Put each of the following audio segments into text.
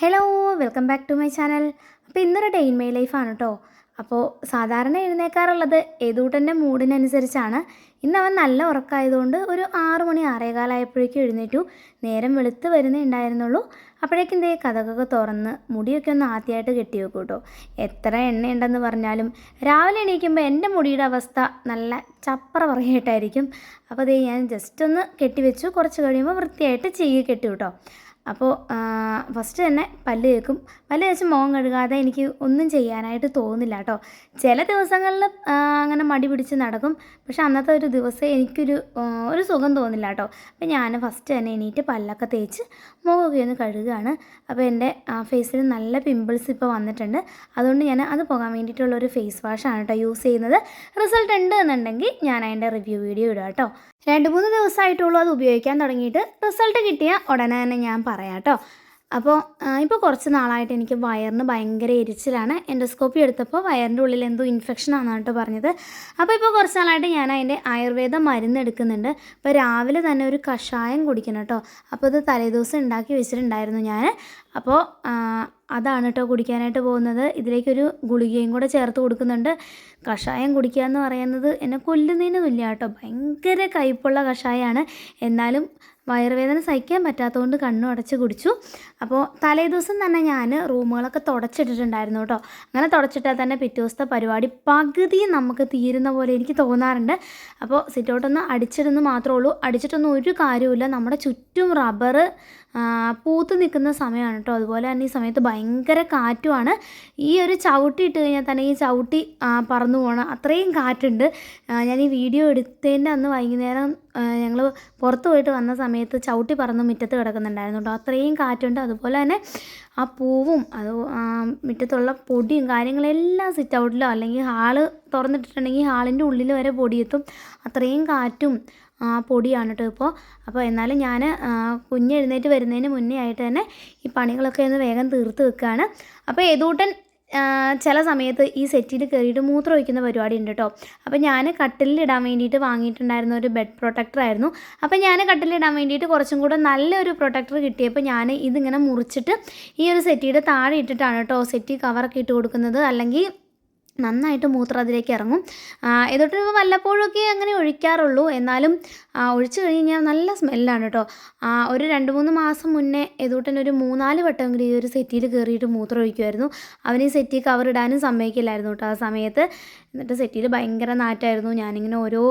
Hello welcome back to my channel അപ്പോൾ ഇന്നൊരു Dain my ലൈഫാണ് കേട്ടോ അപ്പോൾ സാധാരണ എഴുന്നേക്കാറുള്ളത് ഏതൂട്ടന്റെ മൂഡിനനുസരിച്ചാണ്. ഇന്ന് അവൻ നല്ല ഉറക്കമായതുകൊണ്ട് ഒരു ആറു മണി ആറേകാലായപ്പോഴേക്കും എഴുന്നേറ്റു. നേരം വെളുത്ത് വരുന്നേ ഉണ്ടായിരുന്നുള്ളൂ. അപ്പോഴേക്കും ദേ കഥകൊക്കെ തുറന്ന് മുടിയൊക്കെ ഒന്ന് ആദ്യമായിട്ട് കെട്ടി വെക്കും കേട്ടോ എത്ര എണ്ണയുണ്ടെന്ന് പറഞ്ഞാലും രാവിലെ എണീക്കുമ്പോൾ എന്റെ മുടിയുടെ അവസ്ഥ നല്ല ചപ്പറ പറയായിട്ടായിരിക്കും. അപ്പോൾ ദേ ഞാൻ ജസ്റ്റ് ഒന്ന് കെട്ടിവെച്ചു. കുറച്ച് കഴിയുമ്പോൾ വൃത്തിയായിട്ട് ചെയ്യുക കെട്ടി കേട്ടോ അപ്പോൾ ഫസ്റ്റ് തന്നെ പല്ല് തേക്കും. പല്ല് തേച്ച് മുഖം കഴുകാതെ എനിക്ക് ഒന്നും ചെയ്യാനായിട്ട് തോന്നുന്നില്ല കേട്ടോ. ചില ദിവസങ്ങളിൽ അങ്ങനെ മടി പിടിച്ച് നടക്കും. പക്ഷെ അന്നത്തെ ഒരു ദിവസം എനിക്കൊരു ഒരു സുഖം തോന്നില്ല കേട്ടോ. അപ്പം ഞാൻ ഫസ്റ്റ് തന്നെ എണീറ്റ് പല്ലൊക്കെ തേച്ച് മുഖമൊക്കെ ഒന്ന് കഴുകുകയാണ്. അപ്പോൾ എന്റെ ഫേസിൽ നല്ല പിമ്പിൾസ് ഇപ്പോൾ വന്നിട്ടുണ്ട്. അതുകൊണ്ട് ഞാൻ അത് പോകാൻ വേണ്ടിയിട്ടുള്ള ഒരു ഫേസ് വാഷാണ് കേട്ടോ യൂസ് ചെയ്യുന്നത്. റിസൾട്ട് ഉണ്ട് എന്നുണ്ടെങ്കിൽ ഞാൻ അതിന്റെ റിവ്യൂ വീഡിയോ ഇടാം കേട്ടോ. രണ്ട് മൂന്ന് ദിവസമായിട്ടുള്ളൂ അത് ഉപയോഗിക്കാൻ തുടങ്ങിയിട്ട്. റിസൾട്ട് കിട്ടിയ ഉടനെ തന്നെ ഞാൻ പറയാം കേട്ടോ. അപ്പോൾ ഇപ്പോൾ കുറച്ച് നാളായിട്ട് എനിക്ക് വയറിന് ഭയങ്കര എരിച്ചിലാണ്. എൻഡോസ്കോപ്പി എടുത്തപ്പോൾ വയറിന്റെ ഉള്ളിൽ എന്തോ ഇൻഫെക്ഷൻ ആണെന്നാണ് പറഞ്ഞത്. അപ്പോൾ ഇപ്പോൾ കുറച്ച് നാളായിട്ട് ഞാൻ അതിന്റെ ആയുർവേദ മരുന്ന് എടുക്കുന്നുണ്ട്. അപ്പോൾ രാവിലെ തന്നെ ഒരു കഷായം കുടിക്കണം കേട്ടോ. അപ്പോൾ ഇത് തലേദിവസം ഉണ്ടാക്കി വെച്ചിട്ടുണ്ടായിരുന്നു ഞാൻ. അപ്പോൾ അതാണ് കേട്ടോ കുടിക്കാനായിട്ട് പോകുന്നത്. ഇതിലേക്കൊരു ഗുളികയും കൂടെ ചേർത്ത് കൊടുക്കുന്നുണ്ട്. കഷായം കുടിക്കുക എന്ന് പറയുന്നത് എന്നെ കൊല്ലുന്നതിന് തുല്യ കേട്ടോ. ഭയങ്കര കയ്പുള്ള കഷായമാണ്. എന്നാലും വയറുവേദന സഹിക്കാൻ പറ്റാത്തതുകൊണ്ട് കണ്ണും അടച്ച് കുടിച്ചു. അപ്പോൾ തലേ ദിവസം തന്നെ ഞാൻ റൂമുകളൊക്കെ തുടച്ചിട്ടിട്ടുണ്ടായിരുന്നു കേട്ടോ. അങ്ങനെ തുടച്ചിട്ടാൽ തന്നെ പിറ്റേ ദിവസത്തെ പരിപാടി പകുതി നമുക്ക് തീരുന്ന പോലെ എനിക്ക് തോന്നാറുണ്ട്. അപ്പോൾ സിറ്റൗട്ടൊന്ന് അടിച്ചിടുന്നു മാത്രമേ ഉള്ളൂ. അടിച്ചിട്ടൊന്നും ഒരു കാര്യമില്ല നമ്മുടെ ചുറ്റും റബ്ബർ പൂത്ത് നിൽക്കുന്ന സമയമാണ് കേട്ടോ. അതുപോലെ തന്നെ ഈ സമയത്ത് ഭയങ്കര കാറ്റുമാണ്. ഈ ഒരു ചവിട്ടി ഇട്ട് കഴിഞ്ഞാൽ തന്നെ ഈ ചവിട്ടി പറന്നു പോകണം അത്രയും കാറ്റുണ്ട്. ഞാൻ ഈ വീഡിയോ എടുത്തതിന്റെ അന്ന് വൈകുന്നേരം ഞങ്ങൾ പുറത്ത് പോയിട്ട് വന്ന സമയത്ത് ചവിട്ടി പറന്ന് മുറ്റത്ത് കിടക്കുന്നുണ്ടായിരുന്നു കേട്ടോ. അത്രയും കാറ്റുണ്ട്. അതുപോലെ തന്നെ ആ പൂവും അത് മുറ്റത്തുള്ള പൊടിയും കാര്യങ്ങളെല്ലാം സിറ്റ് ഔട്ടിലോ അല്ലെങ്കിൽ ഹാൾ തുറന്നിട്ടിട്ടുണ്ടെങ്കിൽ ഹാളിന്റെ ഉള്ളിൽ വരെ പൊടിയെത്തും. അത്രയും കാറ്റും ആ, പൊടിയാണ് കേട്ടോ ഇപ്പോൾ അപ്പോൾ എന്നാലും ഞാൻ കുഞ്ഞ് എഴുന്നേറ്റ് വരുന്നതിന് മുന്നേ ആയിട്ട് തന്നെ ഈ പണികളൊക്കെ ഒന്ന് വേഗം തീർത്ത് വെക്കുകയാണ് അപ്പോൾ ഏതൂട്ടൻ ചില സമയത്ത് ഈ സെറ്റിൽ കയറിയിട്ട് മൂത്രം ഒഴിക്കുന്ന പരിപാടി ഉണ്ട് കേട്ടോ അപ്പോൾ ഞാൻ കട്ടിലിടാൻ വേണ്ടിയിട്ട് വാങ്ങിയിട്ടുണ്ടായിരുന്ന ഒരു ബെഡ് പ്രൊട്ടക്ടർ ആയിരുന്നു. അപ്പോൾ ഞാൻ കട്ടിലിടാൻ വേണ്ടിയിട്ട് കുറച്ചും കൂടെ നല്ലൊരു പ്രൊട്ടക്ടർ കിട്ടിയപ്പോൾ ഞാൻ ഇതിങ്ങനെ മുറിച്ചിട്ട് ഈ ഒരു സെറ്റിയുടെ താഴെ ഇട്ടിട്ടാണ് കേട്ടോ സെറ്റി കവറൊക്കെ ഇട്ട് കൊടുക്കുന്നത്. അല്ലെങ്കിൽ നന്നായിട്ട് മൂത്രം അതിലേക്ക് ഇറങ്ങും. ഇതൊട്ട് വല്ലപ്പോഴൊക്കെ അങ്ങനെ ഒഴിക്കാറുള്ളൂ. എന്നാലും ഒഴിച്ച് കഴിഞ്ഞ് കഴിഞ്ഞാൽ നല്ല സ്മെല്ലാണ് കേട്ടോ ഒരു രണ്ട് മൂന്ന് മാസം മുന്നേ എതൂട്ടൻ ഒരു മൂന്നാൽ വട്ടമെങ്കിലും ഈ ഒരു സെറ്റിയിൽ കയറിയിട്ട് മൂത്രം ഒഴിക്കുമായിരുന്നു അവന് ഈ സെറ്റി കവർ ഇടാനും സമ്മതിക്കില്ലായിരുന്നു കേട്ടോ ആ സമയത്ത്. എന്നിട്ട് സെറ്റിയിൽ ഭയങ്കര നാറ്റായിരുന്നു. ഞാനിങ്ങനെ ഓരോ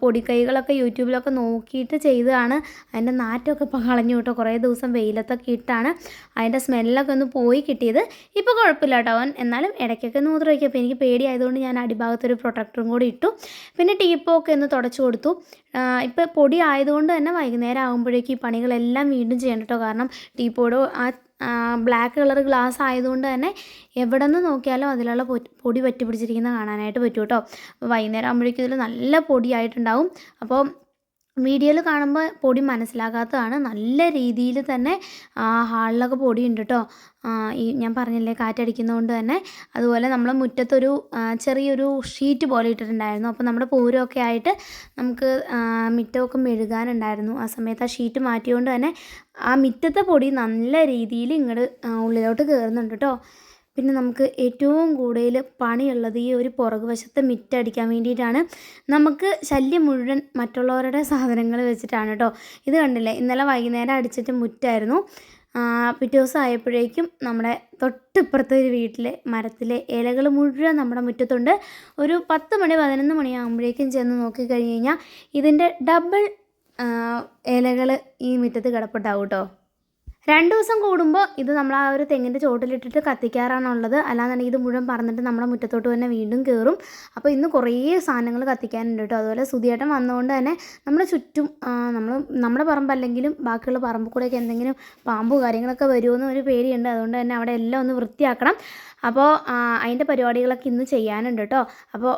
പൊടിക്കൈകളൊക്കെ യൂട്യൂബിലൊക്കെ നോക്കിയിട്ട് ചെയ്തതാണ്. അതിന്റെ നാറ്റമൊക്കെ ഇപ്പോൾ കളഞ്ഞു കേട്ടോ കുറേ ദിവസം വെയിലത്തൊക്കെ ഇട്ടാണ് അതിന്റെ സ്മെല്ലൊക്കെ ഒന്ന് പോയി കിട്ടിയത്. ഇപ്പോൾ കുഴപ്പമില്ല കേട്ടോ അവൻ. എന്നാലും ഇടയ്ക്കൊക്കെ മൂത്രം ഒഴിക്കും. അപ്പോൾ എനിക്ക് പേടിയായതുകൊണ്ട് ഞാൻ അടിഭാഗത്തൊരു പ്രൊട്ടക്ടറും കൂടി ഇട്ടു. പിന്നെ ടീപ്പൊക്കെ ഒന്ന് തുടച്ചു കൊടുത്തു. ഇപ്പോൾ പൊടി ആയതുകൊണ്ട് തന്നെ വൈകുന്നേരം ആകുമ്പോഴേക്കും ഈ പണികളെല്ലാം വീണ്ടും ചെയ്യണം കേട്ടോ. കാരണം പോഡോ ആ ബ്ലാക്ക് കളർ ഗ്ലാസ് ആയതുകൊണ്ട് തന്നെ എവിടെ നിന്ന് നോക്കിയാലും അതിലുള്ള പൊടി പറ്റി പിടിച്ചിരിക്കുന്ന കാണാനായിട്ട് പറ്റും കേട്ടോ. വൈകുന്നേരം ആകുമ്പോഴേക്കും ഇതിൽ നല്ല പൊടിയായിട്ടുണ്ടാവും അപ്പോൾ വീഡിയോയിൽ കാണുമ്പോൾ പൊടി മനസ്സിലാകാത്തതാണ്. നല്ല രീതിയിൽ തന്നെ ഹാളിലൊക്കെ പൊടിയുണ്ട് കേട്ടോ ആ, ഈ ഞാൻ പറഞ്ഞില്ലേ കാറ്റടിക്കുന്നതുകൊണ്ട് തന്നെ. അതുപോലെ നമ്മൾ മുറ്റത്തൊരു ചെറിയൊരു ഷീറ്റ് പോലെ ഇട്ടിട്ടുണ്ടായിരുന്നു. അപ്പോൾ നമ്മുടെ പൂരമൊക്കെ ആയിട്ട് നമുക്ക് മിറ്റമൊക്കെ മെഴുകാനുണ്ടായിരുന്നു. ആ സമയത്ത് ആ ഷീറ്റ് മാറ്റിയതുകൊണ്ട് തന്നെ ആ മിറ്റത്തെ പൊടി നല്ല രീതിയിൽ ഇങ്ങോട്ട് ഉള്ളിലോട്ട് കയറുന്നുണ്ട് കേട്ടോ പിന്നെ നമുക്ക് ഏറ്റവും കൂടുതൽ പണിയുള്ളത് ഈ ഒരു പുറകു വശത്തെ മിറ്റടിക്കാൻ വേണ്ടിയിട്ടാണ്. നമുക്ക് ശല്യം മുഴുവൻ മറ്റുള്ളവരുടെ സാധനങ്ങൾ വെച്ചിട്ടാണ് കേട്ടോ. ഇത് കണ്ടില്ലേ? ഇന്നലെ വൈകുന്നേരം അടിച്ചിട്ട് മുറ്റായിരുന്നു. പിറ്റേ ദിവസം ആയപ്പോഴേക്കും നമ്മുടെ തൊട്ടിപ്പുറത്തെ ഒരു വീട്ടിലെ മരത്തിലെ ഇലകൾ മുഴുവൻ നമ്മുടെ മുറ്റത്തുണ്ട്. ഒരു പത്ത് മണി പതിനൊന്ന് മണിയാകുമ്പോഴേക്കും ചെന്ന് നോക്കിക്കഴിഞ്ഞ് കഴിഞ്ഞാൽ ഇതിന്റെ ഡബിൾ ഇലകൾ ഈ മുറ്റത്ത് കിടപ്പുണ്ടാവും കേട്ടോ. രണ്ട് ദിവസം കൂടുമ്പോൾ ഇത് നമ്മൾ ആ ഒരു തെങ്ങിന്റെ ചോട്ടിലിട്ടിട്ട് കത്തിക്കാറാണുള്ളത്. അല്ലാന്നുണ്ടെങ്കിൽ ഇത് മുഴുവൻ പറന്നിട്ട് നമ്മുടെ മുറ്റത്തോട്ട് തന്നെ വീണ്ടും കയറും അപ്പോൾ ഇന്ന് കുറേ സാധനങ്ങൾ കത്തിക്കാനുണ്ട് കേട്ടോ. അതുപോലെ സുതിയേട്ടം വന്നതുകൊണ്ട് തന്നെ നമ്മുടെ ചുറ്റും നമ്മൾ നമ്മുടെ പറമ്പ് അല്ലെങ്കിലും ബാക്കിയുള്ള പറമ്പ് കൂടെയൊക്കെ എന്തെങ്കിലും പാമ്പ് കാര്യങ്ങളൊക്കെ വരുമോ എന്നൊരു പേടിയുണ്ട്. അതുകൊണ്ട് തന്നെ അവിടെ എല്ലാം ഒന്ന് വൃത്തിയാക്കണം. അപ്പോൾ അതിന്റെ പരിപാടികളൊക്കെ ഇന്ന് ചെയ്യാനുണ്ട് കേട്ടോ അപ്പോൾ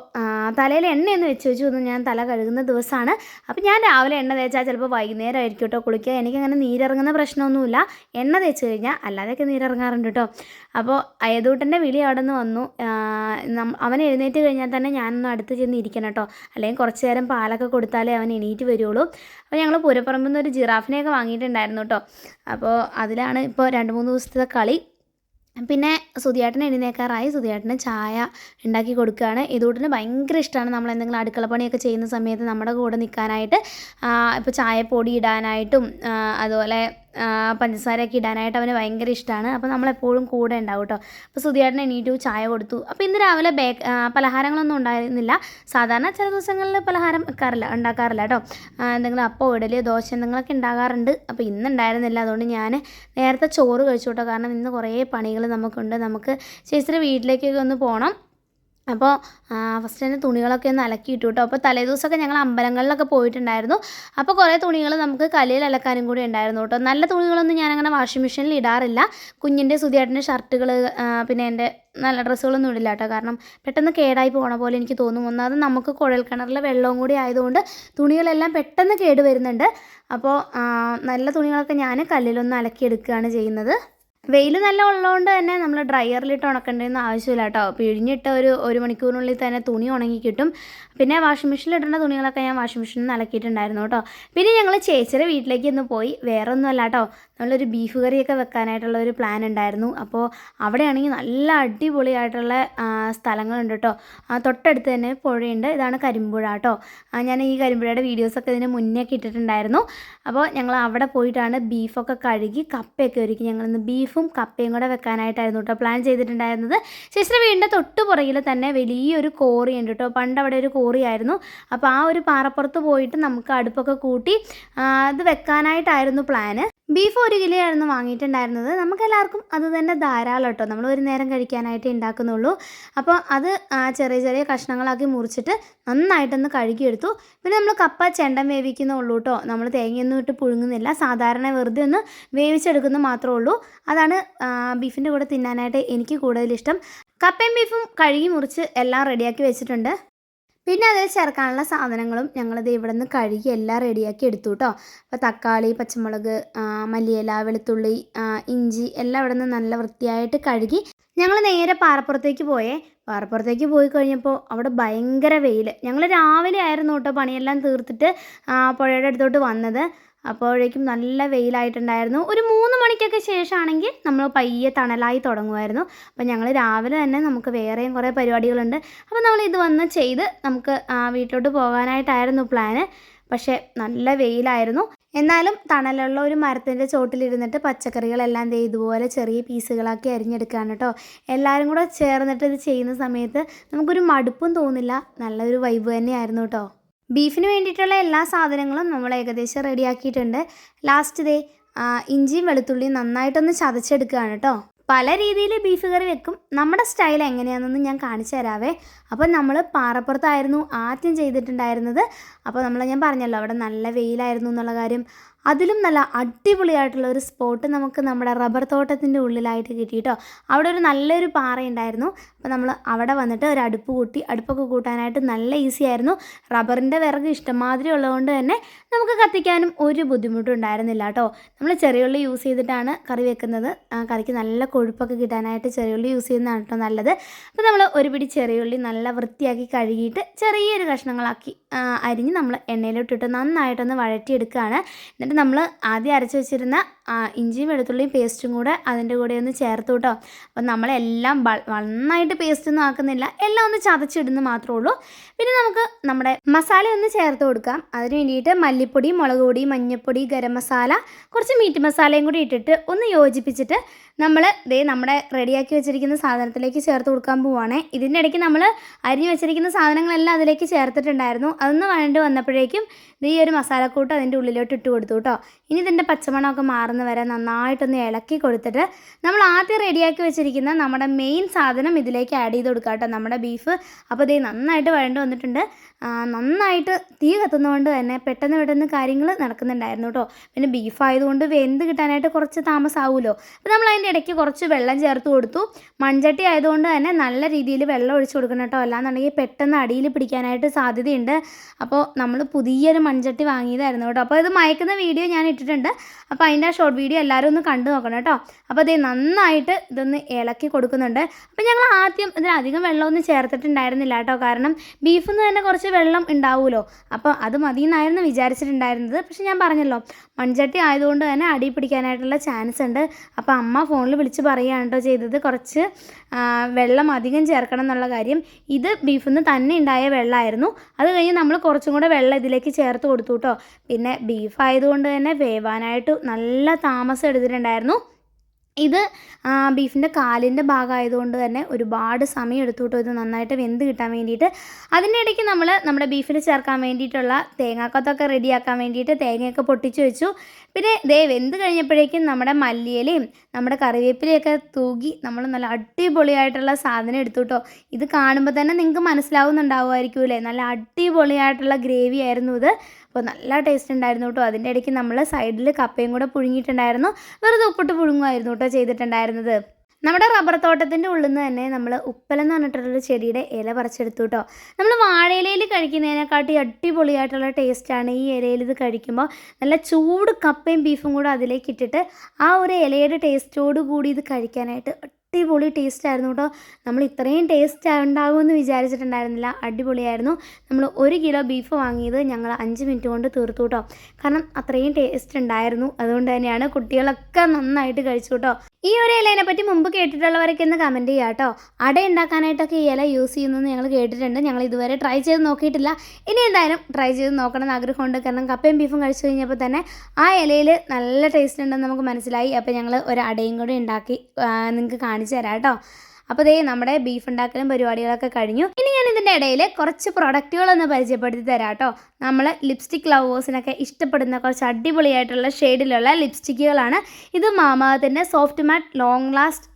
തലയിൽ എണ്ണയെന്ന് വെച്ച് വെച്ചു ഒന്ന് ഞാൻ തല കഴുകുന്ന ദിവസമാണ് അപ്പോൾ ഞാൻ രാവിലെ എണ്ണ തേച്ചാൽ ചിലപ്പോൾ വൈകുന്നേരം ആയിരിക്കും കേട്ടോ കുളിക്കുക എനിക്കങ്ങനെ നീരിറങ്ങുന്ന പ്രശ്നമൊന്നുമില്ല. എണ്ണ തേച്ച് കഴിഞ്ഞാൽ അല്ലാതെയൊക്കെ നീരിറങ്ങാറുണ്ട് കേട്ടോ അപ്പോൾ അയതൂട്ടന്റെ വിളി അവിടെ നിന്ന് വന്നു അവൻ എഴുന്നേറ്റ് കഴിഞ്ഞാൽ തന്നെ ഞാനൊന്ന് അടുത്ത് ചെന്ന് ഇരിക്കണം കേട്ടോ അല്ലെങ്കിൽ കുറച്ച് നേരം പാലൊക്കെ കൊടുത്താലേ അവൻ എണീറ്റ് വരുള്ളൂ. അപ്പോൾ ഞങ്ങൾ പൂരപ്പുറമ്പിൽ നിന്ന് ഒരു ജിറാഫിനെയൊക്കെ വാങ്ങിയിട്ടുണ്ടായിരുന്നു കേട്ടോ അപ്പോൾ അതിലാണ് ഇപ്പോൾ രണ്ട് മൂന്ന് ദിവസത്തെ കളി. പിന്നെ സുധിയേട്ടൻ എഴുന്നേക്കാറായി സുധിയേട്ടന് ചായ ഉണ്ടാക്കി കൊടുക്കുകയാണ്. ഇതൂട്ടിന് ഭയങ്കര ഇഷ്ടമാണ്. നമ്മൾ എന്തെങ്കിലും അടുക്കള പണിയൊക്കെ ചെയ്യുന്ന സമയത്ത് നമ്മുടെ കൂടെ നിൽക്കാനായിട്ട് ഇപ്പോൾ ചായപ്പൊടി ഇടാനായിട്ടും അതുപോലെ പഞ്ചസാരയൊക്കെ ഇടാനായിട്ട് അവന് ഭയങ്കര ഇഷ്ടമാണ് അപ്പോൾ നമ്മളെപ്പോഴും കൂടെ ഉണ്ടാവും കേട്ടോ അപ്പോൾ സുധിയേട്ടൻ എണീറ്റു ചായ കൊടുത്തു. അപ്പോൾ ഇന്ന് രാവിലെ ബേക്ക് പലഹാരങ്ങളൊന്നും ഉണ്ടായിരുന്നില്ല. സാധാരണ ചില ദിവസങ്ങളിൽ പലഹാരം വെക്കാറില്ല ഉണ്ടാക്കാറില്ല കേട്ടോ എന്തെങ്കിലും അപ്പോൾ ഇടൽ ദോശ എന്തെങ്കിലുമൊക്കെ ഉണ്ടാകാറുണ്ട്. അപ്പോൾ ഇന്ന് ഉണ്ടായിരുന്നില്ല. അതുകൊണ്ട് ഞാൻ നേരത്തെ ചോറ് കഴിച്ചു കേട്ടോ കാരണം ഇന്ന് കുറേ പണികൾ നമുക്കുണ്ട്. നമുക്ക് ചേച്ചിയുടെ വീട്ടിലേക്കൊക്കെ ഒന്ന് പോകണം അപ്പോൾ ഫസ്റ്റ് തന്നെ തുണികളൊക്കെ ഒന്ന് അലക്കിയിട്ടു കേട്ടോ അപ്പോൾ തലേദിവസമൊക്കെ ഞങ്ങൾ അമ്പലങ്ങളിലൊക്കെ പോയിട്ടുണ്ടായിരുന്നു. അപ്പോൾ കുറേ തുണികൾ നമുക്ക് കലയിൽ അലക്കാനും കൂടി ഉണ്ടായിരുന്നു കേട്ടോ നല്ല തുണികളൊന്നും ഞാനങ്ങനെ വാഷിംഗ് മെഷീനിൽ ഇടാറില്ല. കുഞ്ഞിന്റെ സുധിയേട്ടന്റെ ഷർട്ടുകൾ പിന്നെ എന്റെ നല്ല ഡ്രസ്സുകളൊന്നും ഇടില്ല കേട്ടോ കാരണം പെട്ടെന്ന് കേടായി പോണ പോലെ എനിക്ക് തോന്നും. ഒന്നാമത് നമുക്ക് കുഴൽ കിണറിലെ വെള്ളവും കൂടി ആയതുകൊണ്ട് തുണികളെല്ലാം പെട്ടെന്ന് കേട് വരുന്നുണ്ട്. അപ്പോൾ നല്ല തുണികളൊക്കെ ഞാൻ കല്ലിലൊന്ന് അലക്കിയെടുക്കുകയാണ് ചെയ്യുന്നത്. വെയിൽ നല്ല ഉള്ളതുകൊണ്ട് തന്നെ നമ്മൾ ഡ്രയറിലിട്ട് ഉണക്കേണ്ടതെന്ന് ആവശ്യമില്ല കേട്ടോ. പിഴിഞ്ഞിട്ട് ഒരു ഒരു മണിക്കൂറിനുള്ളിൽ തന്നെ തുണി ഉണങ്ങി കിട്ടും. പിന്നെ വാഷിംഗ് മെഷീനിൽ ഇടേണ്ട തുണികളൊക്കെ ഞാൻ വാഷിംഗ് മെഷീനിൽ അലക്കിയിട്ടുണ്ടായിരുന്നു കേട്ടോ. പിന്നെ ഞങ്ങൾ ചേച്ചിയുടെ വീട്ടിലേക്ക് ഒന്ന് പോയി. വേറെ ഒന്നുമല്ല കേട്ടോ. നമ്മളൊരു ബീഫ് കറിയൊക്കെ വെക്കാനായിട്ടുള്ള ഒരു പ്ലാൻ ഉണ്ടായിരുന്നു. അപ്പോൾ അവിടെയാണെങ്കിൽ നല്ല അടിപൊളിയായിട്ടുള്ള സ്ഥലങ്ങളുണ്ട് കേട്ടോ. തൊട്ടടുത്ത് തന്നെ പുഴയുണ്ട്. ഇതാണ് കരിമ്പുഴ കേട്ടോ. ഞാൻ ഈ കരിമ്പുഴയുടെ വീഡിയോസൊക്കെ ഇതിന് മുന്നേ ഒക്കെ ഇട്ടിട്ടുണ്ടായിരുന്നു. അപ്പോൾ ഞങ്ങൾ അവിടെ പോയിട്ടാണ് ബീഫൊക്കെ കഴുകി കപ്പയൊക്കെ ഒരുക്കി ഞങ്ങളിന്ന് ബീഫും കപ്പയും കൂടെ വെക്കാനായിട്ടായിരുന്നു കേട്ടോ പ്ലാൻ ചെയ്തിട്ടുണ്ടായിരുന്നത്. ശേഷം വീടിന്റെ തൊട്ട് പുറകിൽ തന്നെ വലിയൊരു കോറി ഉണ്ട് കേട്ടോ പണ്ട് അവിടെ ഒരു കോറിയായിരുന്നു അപ്പോൾ ആ ഒരു പാറപ്പുറത്ത് പോയിട്ട് നമുക്ക് അടുപ്പൊക്കെ കൂട്ടി അത് വെക്കാനായിട്ടായിരുന്നു പ്ലാന് ബീഫ് ഒരു കിലോ ആയിരുന്നു വാങ്ങിയിട്ടുണ്ടായിരുന്നത്. നമുക്ക് എല്ലാവർക്കും അത് തന്നെ ധാരാളം കേട്ടോ നമ്മൾ ഒരു നേരം കഴിക്കാനായിട്ട് ഉണ്ടാക്കുന്നുള്ളൂ അപ്പോൾ അത് ചെറിയ ചെറിയ കഷ്ണങ്ങളാക്കി മുറിച്ചിട്ട് നന്നായിട്ടൊന്ന് കഴുകിയെടുത്തു. പിന്നെ നമ്മൾ കപ്പ ചെണ്ടം വേവിക്കുന്നുള്ളൂ കേട്ടോ നമ്മൾ തേങ്ങയൊന്നും ഇട്ട് പുഴുങ്ങുന്നില്ല. സാധാരണ വെറുതെ ഒന്ന് വേവിച്ചെടുക്കുന്ന മാത്രമേ ഉള്ളൂ. അതാണ് ബീഫിന്റെ കൂടെ തിന്നാനായിട്ട് എനിക്ക് കൂടുതലിഷ്ടം. കപ്പയും ബീഫും കഴുകി മുറിച്ച് എല്ലാം റെഡിയാക്കി വെച്ചിട്ടുണ്ട്. പിന്നെ അതിൽ ചേർക്കാനുള്ള സാധനങ്ങളും ഞങ്ങളിത് ഇവിടെ നിന്ന് കഴുകി എല്ലാം റെഡിയാക്കി എടുത്തു കേട്ടോ അപ്പോൾ തക്കാളി പച്ചമുളക് മല്ലിയില വെളുത്തുള്ളി ഇഞ്ചി എല്ലാം ഇവിടെ നിന്ന് നല്ല വൃത്തിയായിട്ട് കഴുകി ഞങ്ങൾ നേരെ പാറപ്പുറത്തേക്ക് പോയേ. പാറപ്പുറത്തേക്ക് പോയി കഴിഞ്ഞപ്പോൾ അവിടെ ഭയങ്കര വെയിൽ ഞങ്ങൾ രാവിലെ ആയിരുന്നു കേട്ടോ പണിയെല്ലാം തീർത്തിട്ട് പുഴയുടെ അടുത്തോട്ട് വന്നത്. അപ്പോഴേക്കും നല്ല വെയിലായിട്ടുണ്ടായിരുന്നു. ഒരു മൂന്ന് മണിക്കൊക്കെ ശേഷമാണെങ്കിൽ നമ്മൾ പയ്യെ തണലായി തുടങ്ങുമായിരുന്നു. അപ്പം ഞങ്ങൾ രാവിലെ തന്നെ നമുക്ക് വേറെയും കുറേ പരിപാടികളുണ്ട്. അപ്പം നമ്മൾ ഇത് വന്ന് ചെയ്ത് നമുക്ക് വീട്ടിലോട്ട് പോകാനായിട്ടായിരുന്നു പ്ലാന്. പക്ഷേ നല്ല വെയിലായിരുന്നു. എന്നാലും തണലുള്ള ഒരു മരത്തിന്റെ ചോട്ടിലിരുന്നിട്ട് പച്ചക്കറികളെല്ലാം ദേ ഇതുപോലെ ചെറിയ പീസുകളാക്കി അരിഞ്ഞെടുക്കുകയാണ് കേട്ടോ. എല്ലാവരും കൂടെ ചേർന്നിട്ട് ഇത് ചെയ്യുന്ന സമയത്ത് നമുക്കൊരു മടുപ്പും തോന്നില്ല. നല്ലൊരു വൈബ് തന്നെയായിരുന്നു കേട്ടോ. ബീഫിന് വേണ്ടിയിട്ടുള്ള എല്ലാ സാധനങ്ങളും നമ്മൾ ഏകദേശം റെഡിയാക്കിയിട്ടുണ്ട്. ലാസ്റ്റ് ദേ ഇഞ്ചിയും വെളുത്തുള്ളിയും നന്നായിട്ടൊന്ന് ചതച്ചെടുക്കുകയാണ് കേട്ടോ. പല രീതിയിൽ ബീഫ് കറി വെക്കും. നമ്മുടെ സ്റ്റൈൽ എങ്ങനെയാണെന്നൊന്നും ഞാൻ കാണിച്ചു തരാവേ. അപ്പോൾ നമ്മൾ പാറപ്പുറത്തായിരുന്നു ആദ്യം ചെയ്തിട്ടുണ്ടായിരുന്നത്. അപ്പോൾ നമ്മൾ ഞാൻ പറഞ്ഞല്ലോ അവിടെ നല്ല വെയിലായിരുന്നു എന്നുള്ള കാര്യം. അതിലും നല്ല അടിപൊളിയായിട്ടുള്ള ഒരു സ്പോട്ട് നമുക്ക് നമ്മുടെ റബ്ബർ തോട്ടത്തിന്റെ ഉള്ളിലായിട്ട് കിട്ടി കേട്ടോ അവിടെ ഒരു നല്ലൊരു പാറയുണ്ടായിരുന്നു. അപ്പോൾ നമ്മൾ അവിടെ വന്നിട്ട് ഒരു അടുപ്പ് കൂട്ടി അടുപ്പൊക്കെ കൂട്ടാനായിട്ട് നല്ല ഈസി ആയിരുന്നു. റബ്ബറിന്റെ വിറക് ഇഷ്ടംമാതിരി ഉള്ളതുകൊണ്ട് തന്നെ നമുക്ക് കത്തിക്കാനും ഒരു ബുദ്ധിമുട്ടും ഉണ്ടായിരുന്നില്ല കേട്ടോ നമ്മൾ ചെറിയുള്ളി യൂസ് ചെയ്തിട്ടാണ് കറി വെക്കുന്നത്. കറിക്ക് നല്ല കൊഴുപ്പൊക്കെ കിട്ടാനായിട്ട് ചെറിയുള്ളി യൂസ് ചെയ്യുന്നതാണ് കേട്ടോ നല്ലത്. അപ്പോൾ നമ്മൾ ഒരു പിടി ചെറിയുള്ളി നല്ല വൃത്തിയാക്കി കഴുകിയിട്ട് ചെറിയൊരു കഷ്ണങ്ങളാക്കി അരിഞ്ഞ് നമ്മൾ എണ്ണയിലോട്ടിട്ട് നന്നായിട്ടൊന്ന് വഴറ്റിയെടുക്കുകയാണ് എന്നിട്ട് നമ്മൾ ആദ്യം അരച്ച് വെച്ചിരുന്ന ഇഞ്ചിയും വെളുത്തുള്ളിയും പേസ്റ്റും കൂടെ അതിന്റെ കൂടെ ഒന്ന് ചേർത്ത് കേട്ടോ അപ്പം നമ്മളെല്ലാം നന്നായിട്ട് പേസ്റ്റ് ഒന്നും ആക്കുന്നില്ല. എല്ലാം ഒന്ന് ചതച്ചിടുന്നു മാത്രമേ ഉള്ളൂ. പിന്നെ നമുക്ക് നമ്മുടെ മസാല ഒന്ന് ചേർത്ത് കൊടുക്കാം. അതിന് വേണ്ടിയിട്ട് മല്ലിപ്പൊടി മുളക് പൊടി മഞ്ഞൾപ്പൊടി ഗരം മസാല കുറച്ച് മീറ്റ് മസാലയും കൂടി ഇട്ടിട്ട് ഒന്ന് യോജിപ്പിച്ചിട്ട് നമ്മൾ ദേ നമ്മുടെ റെഡിയാക്കി വെച്ചിരിക്കുന്ന സാധനത്തിലേക്ക് ചേർത്ത് കൊടുക്കാൻ പോവുകയാണേ ഇതിന്റെ ഇടയ്ക്ക് നമ്മൾ അരിഞ്ഞ് വെച്ചിരിക്കുന്ന സാധനങ്ങളെല്ലാം അതിലേക്ക് ചേർത്തിട്ടുണ്ടായിരുന്നു. അതൊന്ന് വേണ്ടി വന്നപ്പോഴേക്കും ഈ ഒരു മസാലക്കൂട്ട് അതിന്റെ ഉള്ളിലോട്ട് ഇട്ട് കൊടുത്തു കേട്ടോ. ഇനി ഇതിന്റെ പച്ചമണമൊക്കെ മാറുന്ന വരെ നന്നായിട്ടൊന്ന് ഇളക്കി കൊടുത്തിട്ട് നമ്മൾ ആദ്യം റെഡിയാക്കി വെച്ചിരിക്കുന്ന നമ്മുടെ മെയിൻ സാധനം ഇതിലേക്ക് ആഡ് ചെയ്ത് കൊടുക്കുക കേട്ടോ നമ്മുടെ ബീഫ് അപ്പോൾ ദേ നന്നായിട്ട് വഴണ്ട് വന്നിട്ടുണ്ട്. നന്നായിട്ട് തീ കത്തുന്നതുകൊണ്ട് തന്നെ പെട്ടെന്ന് പെട്ടെന്ന് കാര്യങ്ങൾ നടക്കുന്നുണ്ടായിരുന്നു കേട്ടോ. പിന്നെ ബീഫ് ആയതുകൊണ്ട് വെന്ത് കിട്ടാനായിട്ട് കുറച്ച് താമസമാവുമല്ലോ അപ്പോൾ നമ്മൾ അതിന്റെ ഇടയ്ക്ക് കുറച്ച് വെള്ളം ചേർത്ത് കൊടുത്തു. മൺചട്ടി ആയതുകൊണ്ട് തന്നെ നല്ല രീതിയിൽ വെള്ളം ഒഴിച്ചു കൊടുക്കണം കേട്ടോ. അല്ലാന്നുണ്ടെങ്കിൽ പെട്ടെന്ന് അടിയിൽ പിടിക്കാനായിട്ട് സാധ്യതയുണ്ട്. അപ്പോൾ നമ്മൾ പുതിയൊരു മൺചട്ടി വാങ്ങിയതായിരുന്നു കേട്ടോ. അപ്പോൾ ഇത് മയക്കുന്ന വീഡിയോ ഞാൻ ഇട്ടിട്ടുണ്ട്. അപ്പോൾ അതിന്റെ ആ ഷോർട്ട് വീഡിയോ എല്ലാവരും ഒന്ന് കണ്ടു നോക്കണം കേട്ടോ. അപ്പോൾ ഇത് നന്നായിട്ട് ഇതൊന്ന് ഇളക്കി കൊടുക്കുന്നുണ്ട്. അപ്പോൾ ഞങ്ങൾ ആദ്യം ഇതിലധികം വെള്ളമൊന്നും ചേർത്തിട്ടുണ്ടായിരുന്നില്ല കേട്ടോ. കാരണം ബീഫിൽ നിന്ന് തന്നെ കുറച്ച് വെള്ളം ഉണ്ടാവുമല്ലോ. അപ്പോൾ അത് മതി എന്നായിരുന്നു വിചാരിച്ചിട്ടുണ്ടായിരുന്നത്. പക്ഷെ ഞാൻ പറഞ്ഞല്ലോ മൺചട്ടി ആയതുകൊണ്ട് തന്നെ അടി പിടിക്കാനായിട്ടുള്ള ചാൻസ് ഉണ്ട്. അപ്പോൾ അമ്മ ഫോണിൽ വിളിച്ച് പറയുകയാണ് കേട്ടോ ചെയ്തത്. കുറച്ച് വെള്ളം അധികം ചേർക്കണം എന്നുള്ള കാര്യം. ഇത് ബീഫിൽ നിന്ന് തന്നെ ഉണ്ടായ വെള്ളമായിരുന്നു അത് കഴിഞ്ഞ് നമ്മൾ കുറച്ചും കൂടെ വെള്ളം ഇതിലേക്ക് ചേർത്ത് കൊടുത്തു കേട്ടോ പിന്നെ ബീഫ് ആയതുകൊണ്ട് തന്നെ വേവാനായിട്ട് നല്ല താമസം എടുത്തിട്ടുണ്ടായിരുന്നു. ഇത് ബീഫിന്റെ കാലിന്റെ ഭാഗമായതുകൊണ്ട് തന്നെ ഒരുപാട് സമയം എടുത്തുകൊണ്ട് ഇത് നന്നായിട്ട് വെന്ത് കിട്ടാൻ വേണ്ടിയിട്ട്. അതിന്റെ ഇടയ്ക്ക് നമ്മൾ നമ്മുടെ ബീഫിൽ ചേർക്കാൻ വേണ്ടിയിട്ടുള്ള തേങ്ങാക്കത്തൊക്കെ റെഡിയാക്കാൻ വേണ്ടിയിട്ട് തേങ്ങയൊക്കെ പൊട്ടിച്ച് വെച്ചു. പിന്നെ ദേ വെന്ത് കഴിഞ്ഞപ്പോഴേക്കും നമ്മുടെ മല്ലിയിലയും നമ്മുടെ കറിവേപ്പിലയൊക്കെ തൂകി നമ്മൾ നല്ല അടിപൊളിയായിട്ടുള്ള സാധനം എടുത്തു കേട്ടോ ഇത് കാണുമ്പോൾ തന്നെ നിങ്ങൾക്ക് മനസ്സിലാവുന്നുണ്ടാവുമായിരിക്കുമല്ലേ നല്ല അടിപൊളിയായിട്ടുള്ള ഗ്രേവി ആയിരുന്നു ഇത്. അപ്പോൾ നല്ല ടേസ്റ്റ് ഉണ്ടായിരുന്നു കേട്ടോ. അതിന്റെ ഇടയ്ക്ക് നമ്മൾ സൈഡിൽ കപ്പയും കൂടെ പുഴുങ്ങിയിട്ടുണ്ടായിരുന്നു. വെറുതെ ഉപ്പിട്ട് പുഴുങ്ങുമായിരുന്നു കേട്ടോ ചെയ്തിട്ടുണ്ടായിരുന്നത്. നമ്മുടെ റബ്ബർ തോട്ടത്തിന്റെ ഉള്ളിൽ നിന്ന് തന്നെ നമ്മൾ ഉപ്പലെന്ന് പറഞ്ഞിട്ടുള്ളൊരു ചെടിയുടെ ഇല പറിച്ചെടുത്തു കേട്ടോ. നമ്മൾ വാഴയിലയിൽ കഴിക്കുന്നതിനെക്കാട്ടി അടിപൊളിയായിട്ടുള്ള ടേസ്റ്റാണ് ഈ ഇലയിൽ ഇത് കഴിക്കുമ്പോൾ. നല്ല ചൂട് കപ്പയും ബീഫും കൂടെ അതിലേക്ക് ഇട്ടിട്ട് ആ ഒരു ഇലയുടെ ടേസ്റ്റോട് കൂടി ഇത് കഴിക്കാനായിട്ട് അടിപൊളി ടേസ്റ്റ് ആയിരുന്നു കേട്ടോ നമ്മൾ ഇത്രയും ടേസ്റ്റ് ഉണ്ടാകുമെന്ന് വിചാരിച്ചിട്ടുണ്ടായിരുന്നില്ല. അടിപൊളിയായിരുന്നു. നമ്മൾ ഒരു കിലോ ബീഫ് വാങ്ങിയത് ഞങ്ങൾ അഞ്ച് മിനിറ്റ് കൊണ്ട് തീർത്തു കേട്ടോ കാരണം അത്രയും ടേസ്റ്റ് ഉണ്ടായിരുന്നു. അതുകൊണ്ട് തന്നെയാണ് കുട്ടികളൊക്കെ നന്നായിട്ട് കഴിച്ചു കേട്ടോ ഈ ഒരു ഇലേനെ പറ്റി മുമ്പ് കേട്ടിട്ടുള്ളവരൊക്കെ ഒന്ന് കമന്റ് ചെയ്യുക കേട്ടോ അട ഉണ്ടാക്കാനായിട്ടൊക്കെ ഈ ഇല യൂസ് ചെയ്യുന്നതെന്ന് ഞങ്ങൾ കേട്ടിട്ടുണ്ട്. ഞങ്ങൾ ഇതുവരെ ട്രൈ ചെയ്ത് നോക്കിയിട്ടില്ല. ഇനി എന്തായാലും ട്രൈ ചെയ്ത് നോക്കണം എന്ന് ആഗ്രഹമുണ്ട്. കാരണം കപ്പയും ബീഫും കഴിച്ചു കഴിഞ്ഞപ്പോൾ തന്നെ ആ ഇലയിൽ നല്ല ടേസ്റ്റ് ഉണ്ടെന്ന് നമുക്ക് മനസ്സിലായി. അപ്പോൾ ഞങ്ങൾ ഒരു അടയും കൂടി ഉണ്ടാക്കി നിങ്ങൾക്ക് കാണിച്ചു തരാം കേട്ടോ അപ്പോൾ ദേ നമ്മുടെ ബീഫ് ഉണ്ടാക്കലും പരിപാടികളൊക്കെ കഴിഞ്ഞു. ഇനി ഞാൻ ഇതിന്റെ ഇടയിൽ കുറച്ച് പ്രൊഡക്റ്റുകളൊന്ന് പരിചയപ്പെടുത്തി തരാം കേട്ടോ നമ്മൾ ലിപ്സ്റ്റിക് ലവേഴ്സിനൊക്കെ ഇഷ്ടപ്പെടുന്ന കുറച്ച് അടിപൊളിയായിട്ടുള്ള ഷെയ്ഡിലുള്ള ലിപ്സ്റ്റിക്കുകളാണ് ഇത് മാമാത്തിന്റെ soft matte long last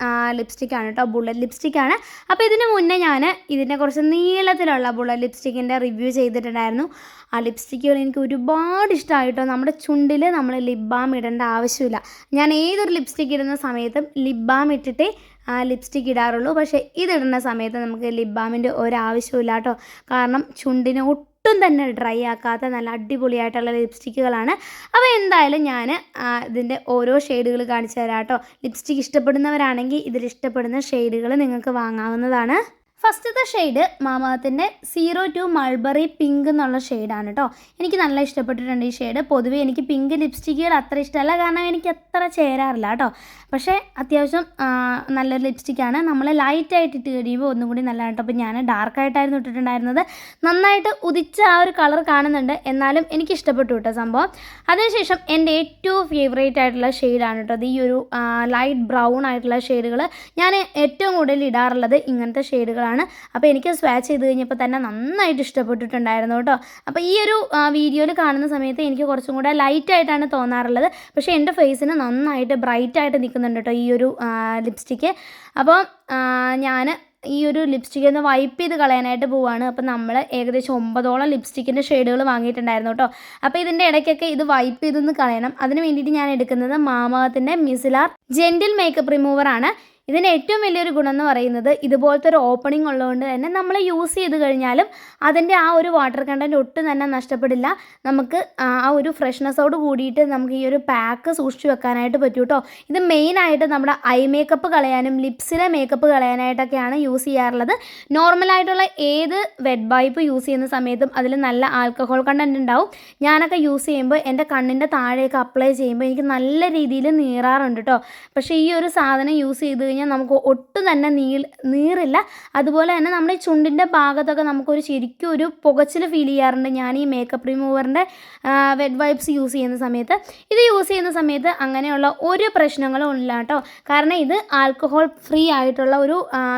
lipstick ആണ് കേട്ടോ ബുള്ളറ്റ് ലിപ്സ്റ്റിക് ആണ്. അപ്പോൾ ഇതിന് മുന്നേ ഞാൻ ഇതിന്റെ കുറച്ച് നീളത്തിലുള്ള ബുള്ളറ്റ് ലിപ്സ്റ്റിക്കിന്റെ റിവ്യൂ ചെയ്തിട്ടുണ്ടായിരുന്നു. ആ ലിപ്സ്റ്റിക്കുകൾ എനിക്ക് ഒരുപാട് ഇഷ്ടമായിട്ടോ നമ്മുടെ ചുണ്ടിൽ നമ്മൾ ലിപ് ബാം ഇടേണ്ട ആവശ്യമില്ല. ഞാൻ ഏതൊരു ലിപ്സ്റ്റിക് ഇടുന്ന സമയത്തും ലിപ് ബാം ഇട്ടിട്ടേ ലിപ്സ്റ്റിക് ഇടാറുള്ളൂ. പക്ഷേ ഇതിടുന്ന സമയത്ത് നമുക്ക് ലിപ് ബാമിന്റെ ഒരാവശ്യമില്ല കേട്ടോ. കാരണം ചുണ്ടിന് ഒട്ടും തന്നെ ഡ്രൈ ആക്കാത്ത നല്ല അടിപൊളിയായിട്ടുള്ള ലിപ്സ്റ്റിക്കുകളാണ് അപ്പോൾ എന്തായാലും ഞാൻ ഇതിന്റെ ഓരോ ഷെയ്ഡുകൾ കാണിച്ചു തരാം കേട്ടോ. ലിപ്സ്റ്റിക് ഇഷ്ടപ്പെടുന്നവരാണെങ്കിൽ ഇതിൽ ഇഷ്ടപ്പെടുന്ന ഷെയ്ഡുകൾ നിങ്ങൾക്ക് വാങ്ങാവുന്നതാണ്. ഫസ്റ്റത്തെ ഷെയ്ഡ് മാമാത്തിന്റെ സീറോ ടു മൾബറി പിങ്ക് എന്നുള്ള ഷെയ്ഡാണ് കേട്ടോ എനിക്ക് നല്ല ഇഷ്ടപ്പെട്ടിട്ടുണ്ട് ഈ ഷെയ്ഡ്. പൊതുവേ എനിക്ക് പിങ്ക് ലിപ്സ്റ്റിക്കുകൾ അത്ര ഇഷ്ടമല്ല. കാരണം എനിക്ക് അത്ര ചേരാറില്ല കേട്ടോ പക്ഷേ അത്യാവശ്യം നല്ലൊരു ലിപ്സ്റ്റിക്കാണ്. നമ്മൾ ലൈറ്റായിട്ട് ഇട്ട് കഴിയുമ്പോൾ ഒന്നും കൂടി നല്ലതാണ് കേട്ടോ അപ്പോൾ ഞാൻ ഡാർക്കായിട്ടായിരുന്നു ഇട്ടിട്ടുണ്ടായിരുന്നത്. നന്നായിട്ട് ഉദിച്ച ആ ഒരു കളർ കാണുന്നുണ്ട്. എന്നാലും എനിക്ക് ഇഷ്ടപ്പെട്ടു കേട്ടോ സംഭവം. അതിനുശേഷം എന്റെ ഏറ്റവും ഫേവറേറ്റ് ആയിട്ടുള്ള ഷെയ്ഡാണ് കേട്ടോ ഈ ഒരു ലൈറ്റ് ബ്രൗൺ ആയിട്ടുള്ള ഷെയ്ഡുകൾ ഞാൻ ഏറ്റവും കൂടുതൽ ഇടാറുള്ളത് ഇങ്ങനത്തെ ഷെയ്ഡുകളാണ് അപ്പോൾ എനിക്ക് സ്വാച്ച് ചെയ്ത് കഴിഞ്ഞപ്പോൾ തന്നെ നന്നായിട്ട് ഇഷ്ടപ്പെട്ടിട്ടുണ്ടായിരുന്നു കേട്ടോ. അപ്പോൾ ഈ ഒരു വീഡിയോയിൽ കാണുന്ന സമയത്ത് എനിക്ക് കുറച്ചും കൂടെ ലൈറ്റായിട്ടാണ് തോന്നാറുള്ളത്. പക്ഷേ എന്റെ ഫേസിന് നന്നായിട്ട് ബ്രൈറ്റായിട്ട് നിൽക്കുന്നുണ്ട് കേട്ടോ ഈ ഒരു ലിപ്സ്റ്റിക്ക് അപ്പോൾ ഞാൻ ഈ ഒരു ലിപ്സ്റ്റിക് ഒന്ന് വൈപ്പ് ചെയ്ത് കളയാനായിട്ട് പോവാണ്. അപ്പോൾ നമ്മൾ ഏകദേശം ഒമ്പതോളം ലിപ്സ്റ്റിക്കിന്റെ ഷെയ്ഡുകൾ വാങ്ങിയിട്ടുണ്ടായിരുന്നു കേട്ടോ. അപ്പോൾ ഇതിന്റെ ഇടയ്ക്കൊക്കെ ഇത് വൈപ്പ് ചെയ്തൊന്ന് കളയണം. അതിന് വേണ്ടിയിട്ട് ഞാൻ എടുക്കുന്നത് മാമകത്തിന്റെ മിസിലാർ ജെന്റിൽ മേക്കപ്പ് റിമൂവറാണ് ഇതിന്റെ ഏറ്റവും വലിയൊരു ഗുണം എന്ന് പറയുന്നത് ഇതുപോലത്തെ ഒരു ഓപ്പണിംഗ് ഉള്ളതുകൊണ്ട് തന്നെ നമ്മൾ യൂസ് ചെയ്ത് കഴിഞ്ഞാലും അതിന്റെ ആ ഒരു വാട്ടർ കണ്ടന്റ് ഒട്ടും തന്നെ നഷ്ടപ്പെടില്ല. നമുക്ക് ആ ഒരു ഫ്രഷ്നെസ്സോട് കൂടിയിട്ട് നമുക്ക് ഈ ഒരു പാക്ക് സൂക്ഷിച്ചു വെക്കാനായിട്ട് പറ്റും കേട്ടോ ഇത് മെയിനായിട്ട് നമ്മുടെ ഐ മേക്കപ്പ് കളയാനും ലിപ്സിലെ മേക്കപ്പ് കളയാനായിട്ടൊക്കെയാണ് യൂസ് ചെയ്യാറുള്ളത്. നോർമലായിട്ടുള്ള ഏത് വെഡ് വൈപ്പ് യൂസ് ചെയ്യുന്ന സമയത്തും അതിൽ നല്ല ആൽക്കഹോൾ കണ്ടന്റ് ഉണ്ടാവും. ഞാനൊക്കെ യൂസ് ചെയ്യുമ്പോൾ എന്റെ കണ്ണിന്റെ താഴെയൊക്കെ അപ്ലൈ ചെയ്യുമ്പോൾ എനിക്ക് നല്ല രീതിയിൽ നീറാറുണ്ട് കേട്ടോ പക്ഷേ ഈ ഒരു സാധനം യൂസ് ചെയ്ത് കഴിഞ്ഞാൽ നമുക്ക് ഒട്ടും തന്നെ നീ നീറില്ല. അതുപോലെ തന്നെ നമ്മുടെ ചുണ്ടിന്റെ ഭാഗത്തൊക്കെ നമുക്കൊരു ശരിക്കും ഒരു പുകച്ചിൽ ഫീൽ ചെയ്യാറുണ്ട്. ഞാൻ ഈ മേക്കപ്പ് റിമൂവറിന്റെ വെഡ് വൈപ്സ് യൂസ് ചെയ്യുന്ന സമയത്ത്. ഇത് യൂസ് ചെയ്യുന്ന സമയത്ത് അങ്ങനെയുള്ള ഒരു പ്രശ്നങ്ങളും ഇല്ല കേട്ടോ കാരണം ഇത് ആൽക്കഹോൾ ഫ്രീ ആയിട്ടുള്ള ഒരു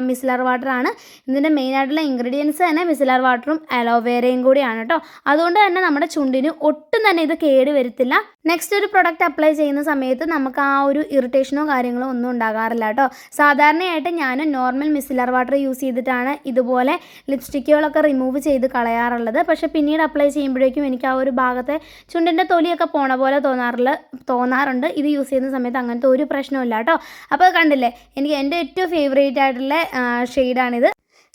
മിസിലർ വാട്ടറാണ് ഇതിന്റെ മെയിനായിട്ടുള്ള ഇൻഗ്രീഡിയൻസ് തന്നെ മിസിലർ വാട്ടറും അലോവേരയും കൂടിയാണ് കേട്ടോ അതുകൊണ്ട് തന്നെ നമ്മുടെ ചുണ്ടിന് ഒട്ടും തന്നെ ഇത് കേട് വരുത്തില്ല. നെക്സ്റ്റ് ഒരു പ്രൊഡക്റ്റ് അപ്ലൈ ചെയ്യുന്ന സമയത്ത് നമുക്ക് ആ ഒരു ഇറിറ്റേഷനോ കാര്യങ്ങളോ ഒന്നും ഉണ്ടാകാറില്ല കേട്ടോ സാധാരണയായിട്ട് ഞാൻ നോർമൽ മിസിലർ വാട്ടർ യൂസ് ചെയ്തിട്ടാണ് ഇതുപോലെ ലിപ്സ്റ്റിക്കുകളൊക്കെ റിമൂവ് ചെയ്ത് കളയാറുള്ളത്. പക്ഷേ പിന്നീട് അപ്ലൈ ചെയ്യുമ്പോഴേക്കും എനിക്ക് ആ ഒരു ഭാഗത്തെ ചുണ്ടിന്റെ തൊലിയൊക്കെ പോണ പോലെ തോന്നാറുള്ള തോന്നാറുണ്ട്. ഇത് യൂസ് ചെയ്യുന്ന സമയത്ത് അങ്ങനത്തെ ഒരു പ്രശ്നമില്ല കേട്ടോ. അപ്പോൾ കണ്ടില്ലേ എനിക്ക് എന്റെ ഏറ്റവും ഫേവറേറ്റ് ആയിട്ടുള്ള ഷെയ്ഡാണിത്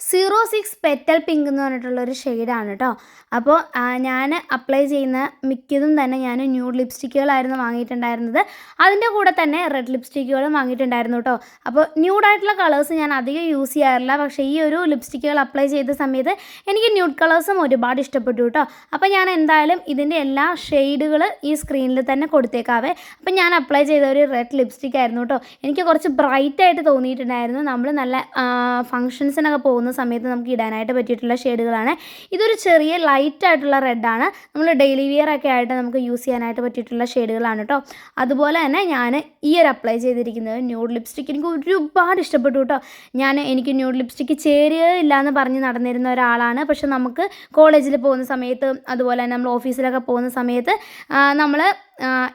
സീറോ സിക്സ് പെറ്റൽ പിങ്ക് എന്ന് പറഞ്ഞിട്ടുള്ളൊരു ഷെയ്ഡാണ് കേട്ടോ അപ്പോൾ ഞാൻ അപ്ലൈ ചെയ്യുന്ന മിക്കതും തന്നെ ഞാൻ ന്യൂഡ് ലിപ്സ്റ്റിക്കുകളായിരുന്നു വാങ്ങിയിട്ടുണ്ടായിരുന്നത്. അതിന്റെ കൂടെ തന്നെ റെഡ് ലിപ്സ്റ്റിക്കുകളും വാങ്ങിയിട്ടുണ്ടായിരുന്നു കേട്ടോ അപ്പോൾ ന്യൂഡായിട്ടുള്ള കളേഴ്സ് ഞാൻ അധികം യൂസ് ചെയ്യാറില്ല. പക്ഷേ ഈ ഒരു ലിപ്സ്റ്റിക്കുകൾ അപ്ലൈ ചെയ്ത സമയത്ത് എനിക്ക് ന്യൂഡ് കളേഴ്സും ഒരുപാട് ഇഷ്ടപ്പെട്ടു കേട്ടോ അപ്പോൾ ഞാൻ എന്തായാലും ഇതിന്റെ എല്ലാ ഷെയ്ഡുകൾ ഈ സ്ക്രീനിൽ തന്നെ കൊടുത്തേക്കാവേ. അപ്പോൾ ഞാൻ അപ്ലൈ ചെയ്ത ഒരു റെഡ് ലിപ്സ്റ്റിക് ആയിരുന്നു കേട്ടോ എനിക്ക് കുറച്ച് ബ്രൈറ്റ് ആയിട്ട് തോന്നിയിട്ടുണ്ടായിരുന്നു. നമ്മൾ നല്ല ഫങ്ഷൻസിനൊക്കെ പോകുന്ന സമയത്ത് നമുക്ക് ഇടാനായിട്ട് പറ്റിയിട്ടുള്ള ഷെയ്ഡുകളാണ്. ഇതൊരു ചെറിയ ലൈറ്റ് ആയിട്ടുള്ള റെഡാണ് നമ്മൾ ഡെയിലി വിയർ ഒക്കെ ആയിട്ട് നമുക്ക് യൂസ് ചെയ്യാനായിട്ട് പറ്റിയിട്ടുള്ള ഷെയ്ഡുകളാണ് കേട്ടോ അതുപോലെ തന്നെ ഞാൻ ഈ ഒരു അപ്ലൈ ചെയ്തിരിക്കുന്നത് ന്യൂഡ് ലിപ്സ്റ്റിക്ക് എനിക്ക് ഒരുപാട് ഇഷ്ടപ്പെട്ടു കേട്ടോ ഞാൻ എനിക്ക് ന്യൂഡ് ലിപ്സ്റ്റിക്ക് ചേരുകയില്ല എന്ന് പറഞ്ഞ് നടന്നിരുന്ന ഒരാളാണ്. പക്ഷെ നമുക്ക് കോളേജിൽ പോകുന്ന സമയത്ത് അതുപോലെ തന്നെ നമ്മൾ ഓഫീസിലൊക്കെ പോകുന്ന സമയത്ത് നമ്മൾ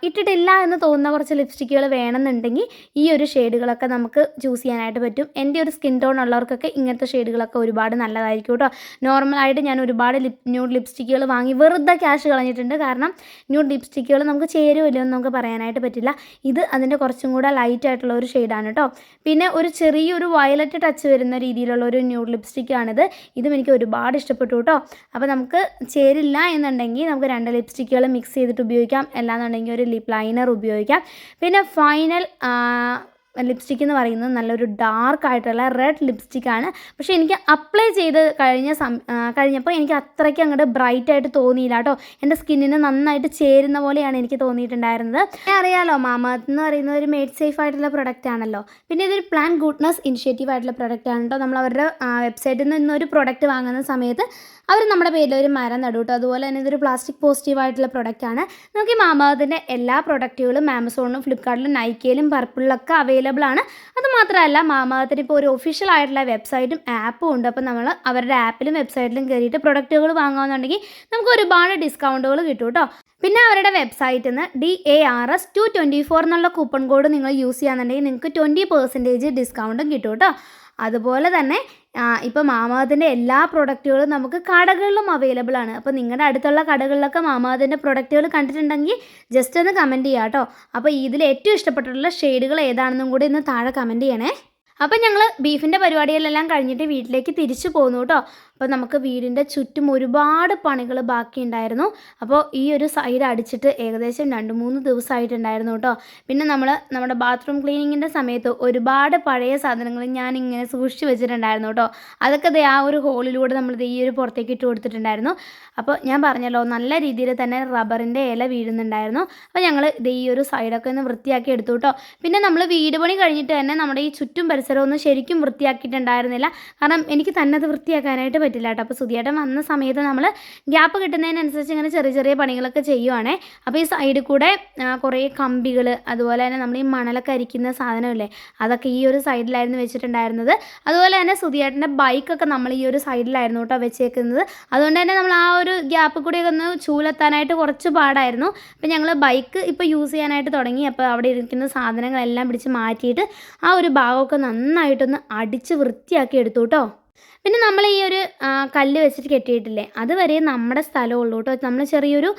ഇട്ടിട്ടില്ല എന്ന് തോന്നുന്ന കുറച്ച് ലിപ്സ്റ്റിക്കുകൾ വേണമെന്നുണ്ടെങ്കിൽ ഈ ഒരു ഷെയ്ഡുകളൊക്കെ നമുക്ക് ചൂസ് ചെയ്യാനായിട്ട് പറ്റും. എന്റെ ഒരു സ്കിൻ ടോൺ ഉള്ളവർക്കൊക്കെ ഇങ്ങനത്തെ ഷെയ്ഡുകളൊക്കെ ഒരുപാട് നല്ലതായിരിക്കും കേട്ടോ. നോർമലായിട്ട് ഞാൻ ഒരുപാട് ലിപ് ന്യൂഡ് ലിപ്സ്റ്റിക്കുകൾ വാങ്ങി വെറുതെ ക്യാഷ് കളഞ്ഞിട്ടുണ്ട്. കാരണം ന്യൂഡ് ലിപ്സ്റ്റിക്കുകൾ നമുക്ക് ചേരുമല്ലോ എന്ന് നമുക്ക് പറയാനായിട്ട് പറ്റില്ല. ഇത് അതിന്റെ കുറച്ചും കൂടെ ലൈറ്റ് ആയിട്ടുള്ള ഒരു ഷെയ്ഡാണ് കേട്ടോ. പിന്നെ ഒരു ചെറിയൊരു വയലറ്റ് ടച്ച് വരുന്ന രീതിയിലുള്ള ഒരു ന്യൂഡ് ലിപ്സ്റ്റിക്കാണിത് ഇതും എനിക്ക് ഒരുപാട് ഇഷ്ടപ്പെട്ടു കേട്ടോ. അപ്പോൾ നമുക്ക് ചേരില്ല എന്നുണ്ടെങ്കിൽ നമുക്ക് രണ്ട് ലിപ്സ്റ്റിക്കുകൾ മിക്സ് ചെയ്തിട്ട് ഉപയോഗിക്കാം. അല്ലാന്നുണ്ടെങ്കിൽ ഒരു ലിപ് ലൈനർ ഉപയോഗിക്കാം. പിന്നെ ഫൈനൽ ലിപ്സ്റ്റിക് എന്ന് പറയുന്നത് നല്ലൊരു ഡാർക്ക് ആയിട്ടുള്ള റെഡ് ലിപ്സ്റ്റിക് ആണ്. പക്ഷേ എനിക്ക് അപ്ലൈ ചെയ്ത് കഴിഞ്ഞ സം കഴിഞ്ഞപ്പോൾ എനിക്ക് അത്രയ്ക്ക് അങ്ങോട്ട് ബ്രൈറ്റ് ആയിട്ട് തോന്നിയില്ല കേട്ടോ. എന്റെ സ്കിന്നിന് നന്നായിട്ട് ചേരുന്ന പോലെയാണ് എനിക്ക് തോന്നിയിട്ടുണ്ടായിരുന്നത്. അറിയാലോ മാമത്ത് എന്ന് പറയുന്നത് ഒരു മേഡ് സേഫ് ആയിട്ടുള്ള പ്രൊഡക്റ്റ് ആണല്ലോ. പിന്നെ ഇതൊരു പ്ലാൻ ഗുഡ്നസ് ഇനിഷ്യേറ്റീവ് ആയിട്ടുള്ള പ്രൊഡക്റ്റ് ആണ് കേട്ടോ. നമ്മൾ അവരുടെ വെബ്സൈറ്റിൽ നിന്ന് ഒരു പ്രൊഡക്റ്റ് വാങ്ങുന്ന സമയത്ത് അവർ നമ്മുടെ പേരിൽ ഒരു മരം നടും കേട്ടോ. അതുപോലെ തന്നെ ഇതൊരു പ്ലാസ്റ്റിക് പോസിറ്റീവ് ആയിട്ടുള്ള പ്രൊഡക്റ്റ് ആണ്. നമുക്ക് ഈ മാമാവത്തിന്റെ എല്ലാ പ്രൊഡക്റ്റുകളും ആമസോണിലും ഫ്ലിപ്കാർട്ടിലും നൈക്കയിലും പർപ്പിളിലൊക്കെ അവൈലബിൾ ആണ്. അത് മാത്രമല്ല മാമാകത്തിന് ഇപ്പോൾ ഒരു ഒഫീഷ്യൽ ആയിട്ടുള്ള വെബ്സൈറ്റും ആപ്പും ഉണ്ട്. അപ്പോൾ നമ്മൾ അവരുടെ ആപ്പിലും വെബ്സൈറ്റിലും കയറിയിട്ട് പ്രൊഡക്റ്റുകൾ വാങ്ങുകയെന്നുണ്ടെങ്കിൽ നമുക്ക് ഒരുപാട് ഡിസ്കൗണ്ടുകൾ കിട്ടും കേട്ടോ പിന്നെ അവരുടെ വെബ്സൈറ്റിൽ നിന്ന് D A R S two twenty four എന്നുള്ള കൂപ്പൺ കോഡ് നിങ്ങൾ യൂസ് ചെയ്യാന്നുണ്ടെങ്കിൽ നിങ്ങൾക്ക് ട്വന്റി പെർസെന്റേജ് ഡിസ്കൗണ്ടും കിട്ടും കേട്ടോ അതുപോലെ തന്നെ ഇപ്പോൾ മാമാതിന്റെ എല്ലാ പ്രൊഡക്റ്റുകളും നമുക്ക് കടകളിലും അവൈലബിൾ ആണ്. അപ്പോൾ നിങ്ങളുടെ അടുത്തുള്ള കടകളിലൊക്കെ മാമാതിന്റെ പ്രൊഡക്റ്റുകൾ കണ്ടിട്ടുണ്ടെങ്കിൽ ജസ്റ്റ് ഒന്ന് കമന്റ് ചെയ്യുക കേട്ടോ അപ്പോൾ ഇതിൽ ഏറ്റവും ഇഷ്ടപ്പെട്ടിട്ടുള്ള ഷെയ്ഡുകൾ ഏതാണെന്നും കൂടി ഒന്ന് താഴെ കമന്റ് ചെയ്യണേ. അപ്പം ഞങ്ങൾ ബീഫിന്റെ പരിപാടികളെല്ലാം കഴിഞ്ഞിട്ട് വീട്ടിലേക്ക് തിരിച്ചു പോന്നു കേട്ടോ അപ്പോൾ നമുക്ക് വീടിന്റെ ചുറ്റും ഒരുപാട് പണികൾ ബാക്കിയുണ്ടായിരുന്നു. അപ്പോൾ ഈ ഒരു സൈഡ് അടിച്ചിട്ട് ഏകദേശം രണ്ട് മൂന്ന് ദിവസമായിട്ടുണ്ടായിരുന്നു കേട്ടോ. പിന്നെ നമ്മൾ നമ്മുടെ ബാത്റൂം ക്ലീനിങ്ങിന്റെ സമയത്ത് ഒരുപാട് പഴയ സാധനങ്ങൾ ഞാൻ ഇങ്ങനെ സൂക്ഷിച്ച് വെച്ചിട്ടുണ്ടായിരുന്നു കേട്ടോ. അതൊക്കെ ദേ ആ ഒരു ഹോളിലൂടെ നമ്മൾ ഈ ഒരു പുറത്തേക്ക് ഇട്ട് കൊടുത്തിട്ടുണ്ടായിരുന്നു. അപ്പോൾ ഞാൻ പറഞ്ഞല്ലോ നല്ല രീതിയിൽ തന്നെ റബ്ബറിന്റെ ഇല വീഴുന്നുണ്ടായിരുന്നു. അപ്പോൾ ഞങ്ങൾ ഇത് ഈ ഒരു സൈഡൊക്കെ ഒന്ന് വൃത്തിയാക്കി എടുത്തു കേട്ടോ. പിന്നെ നമ്മൾ വീട് പണി കഴിഞ്ഞിട്ട് തന്നെ നമ്മുടെ ഈ ചുറ്റും പരിസരമൊന്നും ശരിക്കും വൃത്തിയാക്കിയിട്ടുണ്ടായിരുന്നില്ല. കാരണം എനിക്ക് തന്നെ അത് വൃത്തിയാക്കാനായിട്ട് പറ്റില്ല കേട്ടോ. അപ്പോൾ സുധിയേട്ടൻ വന്ന സമയത്ത് നമ്മൾ ഗ്യാപ്പ് കിട്ടുന്നതിനനുസരിച്ച് ഇങ്ങനെ ചെറിയ ചെറിയ പണികളൊക്കെ ചെയ്യുവാണേ. അപ്പോൾ ഈ സൈഡിൽ കൂടെ കുറേ കമ്പികൾ അതുപോലെ തന്നെ നമ്മൾ ഈ മണലൊക്കെ അരിക്കുന്ന സാധനമില്ലേ അതൊക്കെ ഈ ഒരു സൈഡിലായിരുന്നു വെച്ചിട്ടുണ്ടായിരുന്നത്. അതുപോലെ തന്നെ സുധിയേട്ടന്റെ ബൈക്കൊക്കെ നമ്മൾ ഈ ഒരു സൈഡിലായിരുന്നു കേട്ടോ വെച്ചേക്കുന്നത്. അതുകൊണ്ട് തന്നെ നമ്മൾ ആ ഒരു ഗ്യാപ്പ് കൂടിയൊക്കെ ഒന്ന് ചൂലെത്താനായിട്ട് കുറച്ച് പാടായിരുന്നു. അപ്പോൾ ഞങ്ങൾ ബൈക്ക് ഇപ്പോൾ യൂസ് ചെയ്യാനായിട്ട് തുടങ്ങി. അപ്പോൾ അവിടെ ഇരിക്കുന്ന സാധനങ്ങളെല്ലാം പിടിച്ച് മാറ്റിയിട്ട് ആ ഒരു ഭാഗമൊക്കെ നന്നായിട്ടൊന്ന് അടിച്ച് വൃത്തിയാക്കി എടുത്തു കേട്ടോ. പിന്നെ നമ്മൾ ഈ ഒരു കല്ല് വെച്ചിട്ട് കെട്ടിയിട്ടില്ലേ? അതുവരെ നമ്മുടെ സ്ഥലമുള്ളൂ കേട്ടോ നമ്മൾ ചെറിയൊരു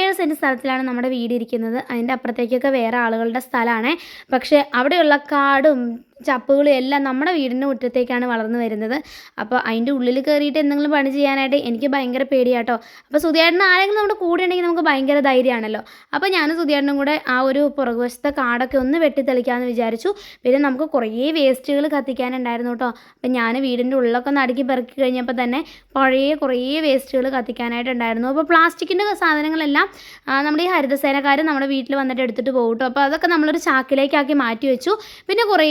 ഏഴ് സെന്റ് സ്ഥലത്തിലാണ് നമ്മുടെ വീട് ഇരിക്കുന്നത്. അതിന്റെ അപ്പുറത്തേക്കൊക്കെ വേറെ ആളുകളുടെ സ്ഥലമാണ്. പക്ഷേ അവിടെയുള്ള കാടും ചപ്പുകളും എല്ലാം നമ്മുടെ വീടിന്റെ മുറ്റത്തേക്കാണ് വളർന്നു വരുന്നത്. അപ്പോൾ അതിന്റെ ഉള്ളിൽ കയറിയിട്ട് എന്തെങ്കിലും പണി ചെയ്യാനായിട്ട് എനിക്ക് ഭയങ്കര പേടിയാട്ടോ. അപ്പോൾ സുധിയാട്ടൻ ആരെങ്കിലും നമ്മുടെ കൂടെ ഉണ്ടെങ്കിൽ നമുക്ക് ഭയങ്കര ധൈര്യമാണല്ലോ. അപ്പോൾ ഞാനും സുധിയേട്ടനും കൂടെ ആ ഒരു പുറകുവശത്തെ കാടൊക്കെ ഒന്ന് വെട്ടിത്തെളിക്കാമെന്ന് വിചാരിച്ചു. പിന്നെ നമുക്ക് കുറേ വേസ്റ്റുകൾ കത്തിക്കാനുണ്ടായിരുന്നു കേട്ടോ. അപ്പോൾ ഞാൻ വീടിന്റെ ഉള്ളിലൊക്കെ ഒന്ന് അടുക്കി പെറുക്കി കഴിഞ്ഞപ്പോൾ തന്നെ പഴയ കുറേ വേസ്റ്റുകൾ കത്തിക്കാനായിട്ടുണ്ടായിരുന്നു. അപ്പോൾ പ്ലാസ്റ്റിക്കിന്റെ സാധനങ്ങളെല്ലാം നമ്മുടെ ഈ ഹരിതസേനക്കാർ നമ്മുടെ വീട്ടിൽ വന്നിട്ട് എടുത്തിട്ട് പോകും കേട്ടോ. അപ്പോൾ അതൊക്കെ നമ്മളൊരു ചാക്കിലേക്കാക്കി മാറ്റി വെച്ചു. പിന്നെ കുറേ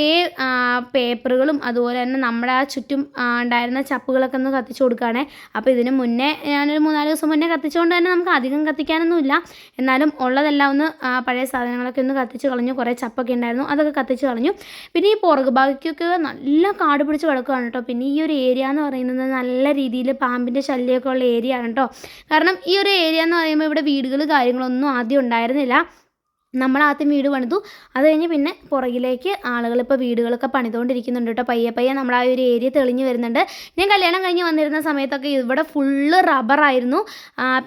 പേപ്പറുകളും അതുപോലെ തന്നെ നമ്മുടെ ആ ചുറ്റും ഉണ്ടായിരുന്ന ചപ്പുകളൊക്കെ ഒന്ന് കത്തിച്ചു കൊടുക്കുകയാണേ. അപ്പോൾ ഇതിന് മുന്നേ ഞാനൊരു മൂന്നാൽ ദിവസം മുന്നേ കത്തിച്ചുകൊണ്ട് തന്നെ നമുക്ക് അധികം കത്തിക്കാനൊന്നുമില്ല എന്നാലും ഉള്ളതെല്ലാം ഒന്ന് പഴയ സാധനങ്ങളൊക്കെ ഒന്ന് കത്തിച്ച് കളഞ്ഞു. കുറേ ചപ്പൊക്കെ ഉണ്ടായിരുന്നു. അതൊക്കെ കത്തിച്ച് കളഞ്ഞു. പിന്നെ ഈ പുറകു ഭാഗിക്കൊക്കെ നല്ല കാട് പിടിച്ച് കിടക്കുകയാണ് കേട്ടോ. പിന്നെ ഈ ഒരു ഏരിയ എന്ന് പറയുന്നത് നല്ല രീതിയിൽ പാമ്പിന്റെ ശല്യമൊക്കെ ഉള്ള ഏരിയ ആണ് കേട്ടോ. കാരണം ഈ ഒരു ഏരിയ എന്ന് പറയുമ്പോൾ ഇവിടെ വീടുകൾ കാര്യങ്ങളൊന്നും ആദ്യം ഉണ്ടായിരുന്നില്ല. നമ്മൾ ആദ്യം വീട് പണിതു. അത് കഴിഞ്ഞ് പിന്നെ പുറകിലേക്ക് ആളുകൾ ഇപ്പോൾ വീടുകളൊക്കെ പണിതുകൊണ്ടിരിക്കുന്നുണ്ട് കേട്ടോ. പയ്യെ പയ്യെ നമ്മൾ ആ ഒരു ഏരിയ തെളിഞ്ഞു വരുന്നുണ്ട്. ഞാൻ കല്യാണം കഴിഞ്ഞ് വന്നിരുന്ന സമയത്തൊക്കെ ഇവിടെ ഫുള്ള് റബ്ബറായിരുന്നു